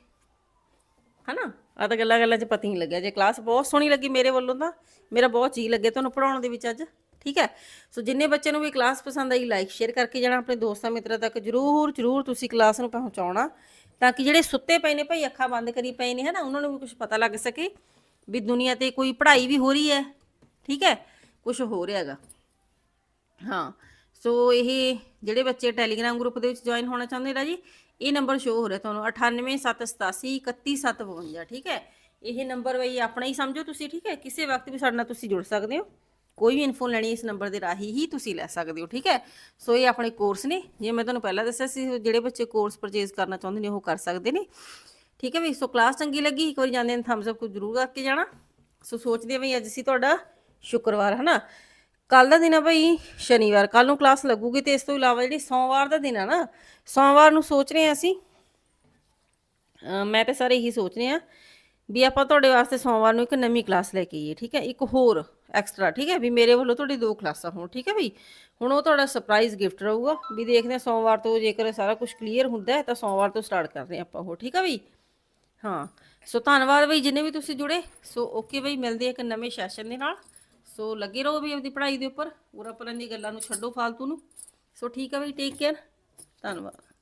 ਹਨਾ? ਆ ਤਾਂ ਗੱਲਾਂ ਗੱਲਾਂ 'ਚ ਪਤਾ ਹੀ ਨਹੀਂ ਲੱਗਿਆ। ਜੇ ਕਲਾਸ ਬਹੁਤ ਸੋਹਣੀ ਲੱਗੀ ਮੇਰੇ ਵੱਲੋਂ ਤਾਂ, ਮੇਰਾ ਬਹੁਤ ਜੀ ਲੱਗੇ ਤੁਹਾਨੂੰ ਪੜਾਉਣ ਦੇ ਵਿੱਚ ਅੱਜ। ਠੀਕ ਹੈ? ਸੋ ਜਿੰਨੇ ਬੱਚਿਆਂ ਨੂੰ ਵੀ ਕਲਾਸ ਪਸੰਦ ਆਈ ਲਾਈਕ ਸ਼ੇਅਰ ਕਰਕੇ ਜਾਣਾ, ਆਪਣੇ ਦੋਸਤਾਂ ਮਿੱਤਰਾਂ ਤੱਕ ਜਰੂਰ ਜਰੂਰ ਤੁਸੀਂ ਕਲਾਸ ਨੂੰ ਪਹੁੰਚਾਉਣਾ, ਤਾਂ ਕਿ ਜਿਹੜੇ ਸੁੱਤੇ ਪਏ ਨੇ ਭਾਈ, ਅੱਖਾਂ ਬੰਦ ਕਰੀ ਪਏ ਨੇ, ਹਨਾ, ਉਹਨਾਂ ਨੂੰ ਵੀ ਕੁਝ ਪਤਾ ਲੱਗ ਸਕੇ ਵੀ ਦੁਨੀਆ ਤੇ ਕੋਈ ਪੜ੍ਹਾਈ ਵੀ ਹੋ ਰਹੀ ਹੈ, ਠੀਕ ਹੈ? ਕੁਝ ਹੋ ਰਿਹਾ ਹੈਗਾ। ਹਾਂ ਸੋ ਇਹ ਜਿਹੜੇ ਬੱਚੇ ਟੈਲੀਗ੍ਰਾਮ ਗਰੁੱਪ ਦੇ ਵਿੱਚ ਜੁਆਇਨ ਹੋਣਾ ਚਾਹੁੰਦੇ ਨੇ ਜੀ ਇਹ ਨੰਬਰ ਸ਼ੋ ਹੋ ਰਿਹਾ ਤੁਹਾਨੂੰ 9878831752 ਠੀਕ ਹੈ ਇਹ ਨੰਬਰ ਬਈ ਆਪਣਾ ਹੀ ਸਮਝੋ ਤੁਸੀਂ ਠੀਕ ਹੈ ਕਿਸੇ ਵਕਤ ਵੀ ਸਾਡੇ ਨਾਲ ਤੁਸੀਂ ਜੁੜ ਸਕਦੇ ਹੋ ਕੋਈ ਵੀ ਇਨਫੋ ਲੈਣੀ ਇਸ ਨੰਬਰ ਦੇ ਰਾਹੀਂ ਹੀ ਤੁਸੀਂ ਲੈ ਸਕਦੇ ਹੋ, ਠੀਕ ਹੈ? ਸੋ ਇਹ ਆਪਣੇ ਕੋਰਸ ਨੇ ਜਿਵੇਂ ਮੈਂ ਤੁਹਾਨੂੰ ਪਹਿਲਾਂ ਦੱਸਿਆ ਸੀ ਜਿਹੜੇ ਬੱਚੇ ਕੋਰਸ ਪਰਚੇਜ਼ ਕਰਨਾ ਚਾਹੁੰਦੇ ਨੇ ਉਹ ਕਰ ਸਕਦੇ ਨੇ। ਠੀਕ ਹੈ ਵੀ ਸੋ ਕਲਾਸ ਚੰਗੀ ਲੱਗੀ, ਇੱਕ ਵਾਰੀ ਜਾਂਦੇ ਨੇ ਥੰਬਸ ਅਪ ਕੋ ਜ਼ਰੂਰ ਕਰਕੇ ਜਾਣਾ। ਸੋ ਸੋਚਦੇ ਆ ਵੀ ਅੱਜ ਸੀ ਤੁਹਾਡਾ ਸ਼ੁੱਕਰਵਾਰ, ਹਨਾ? ਕੱਲ ਦਾ ਦਿਨ ਆ ਭਾਈ ਸ਼ਨੀਵਾਰ। ਕੱਲ ਨੂੰ ਕਲਾਸ ਲੱਗੂਗੀ ਤੇ ਇਸ ਤੋਂ ਇਲਾਵਾ ਜਿਹੜੀ ਸੋਮਵਾਰ ਦਾ ਦਿਨ ਆ ਨਾ, ਸੋਮਵਾਰ ਨੂੰ ਸੋਚ ਰਹੇ ਆ ਅਸੀਂ ਮੈਂ ਤੇ ਸਾਰੇ ਇਹੀ ਸੋਚ ਰਹੇ ਆ ਵੀ ਆਪਾਂ ਤੁਹਾਡੇ ਵਾਸਤੇ ਸੋਮਵਾਰ ਨੂੰ ਇੱਕ ਨਵੀਂ ਕਲਾਸ ਲੈ ਕੇ ਆਈਏ, ਠੀਕ ਹੈ? ਇੱਕ ਹੋਰ ਐਕਸਟਰਾ ਠੀਕ ਹੈ? ਵੀ ਮੇਰੇ ਵੱਲੋਂ ਤੁਹਾਡੀ ਦੋ ਕਲਾਸਾਂ ਹੋਣ, ਠੀਕ ਹੈ ਬਈ? ਹੁਣ ਉਹ ਤੁਹਾਡਾ ਸਰਪ੍ਰਾਈਜ਼ ਗਿਫਟ ਰਹੂਗਾ, ਵੀ ਦੇਖਦੇ ਹਾਂ ਸੋਮਵਾਰ ਤੋਂ ਜੇਕਰ ਸਾਰਾ ਕੁਝ ਕਲੀਅਰ ਹੁੰਦਾ ਹੈ, ਤਾਂ ਸੋਮਵਾਰ ਤੋਂ ਸਟਾਰਟ ਕਰਦੇ ਹਾਂ ਆਪਾਂ ਉਹ, ਠੀਕ ਹੈ ਬਈ? ਹਾਂ, ਸੋ ਧੰਨਵਾਦ ਬਈ ਜਿੰਨੇ ਵੀ ਤੁਸੀਂ ਜੁੜੇ, ਸੋ ਓਕੇ ਬਈ, ਮਿਲਦੇ ਇੱਕ ਨਵੇਂ ਸੈਸ਼ਨ ਦੇ ਨਾਲ। ਸੋ ਲੱਗੇ ਰਹੋ ਵੀ ਆਪਦੀ ਪੜ੍ਹਾਈ ਦੇ ਉੱਪਰ, ਪੂਰਾ ਪਰਨ ਦੀ ਗੱਲਾਂ ਨੂੰ ਛੱਡੋ ਫਾਲਤੂ ਨੂੰ। ਸੋ ਠੀਕ ਹੈ ਬਈ ਟੇਕ ਕੇਅਰ ਧੰਨਵਾਦ।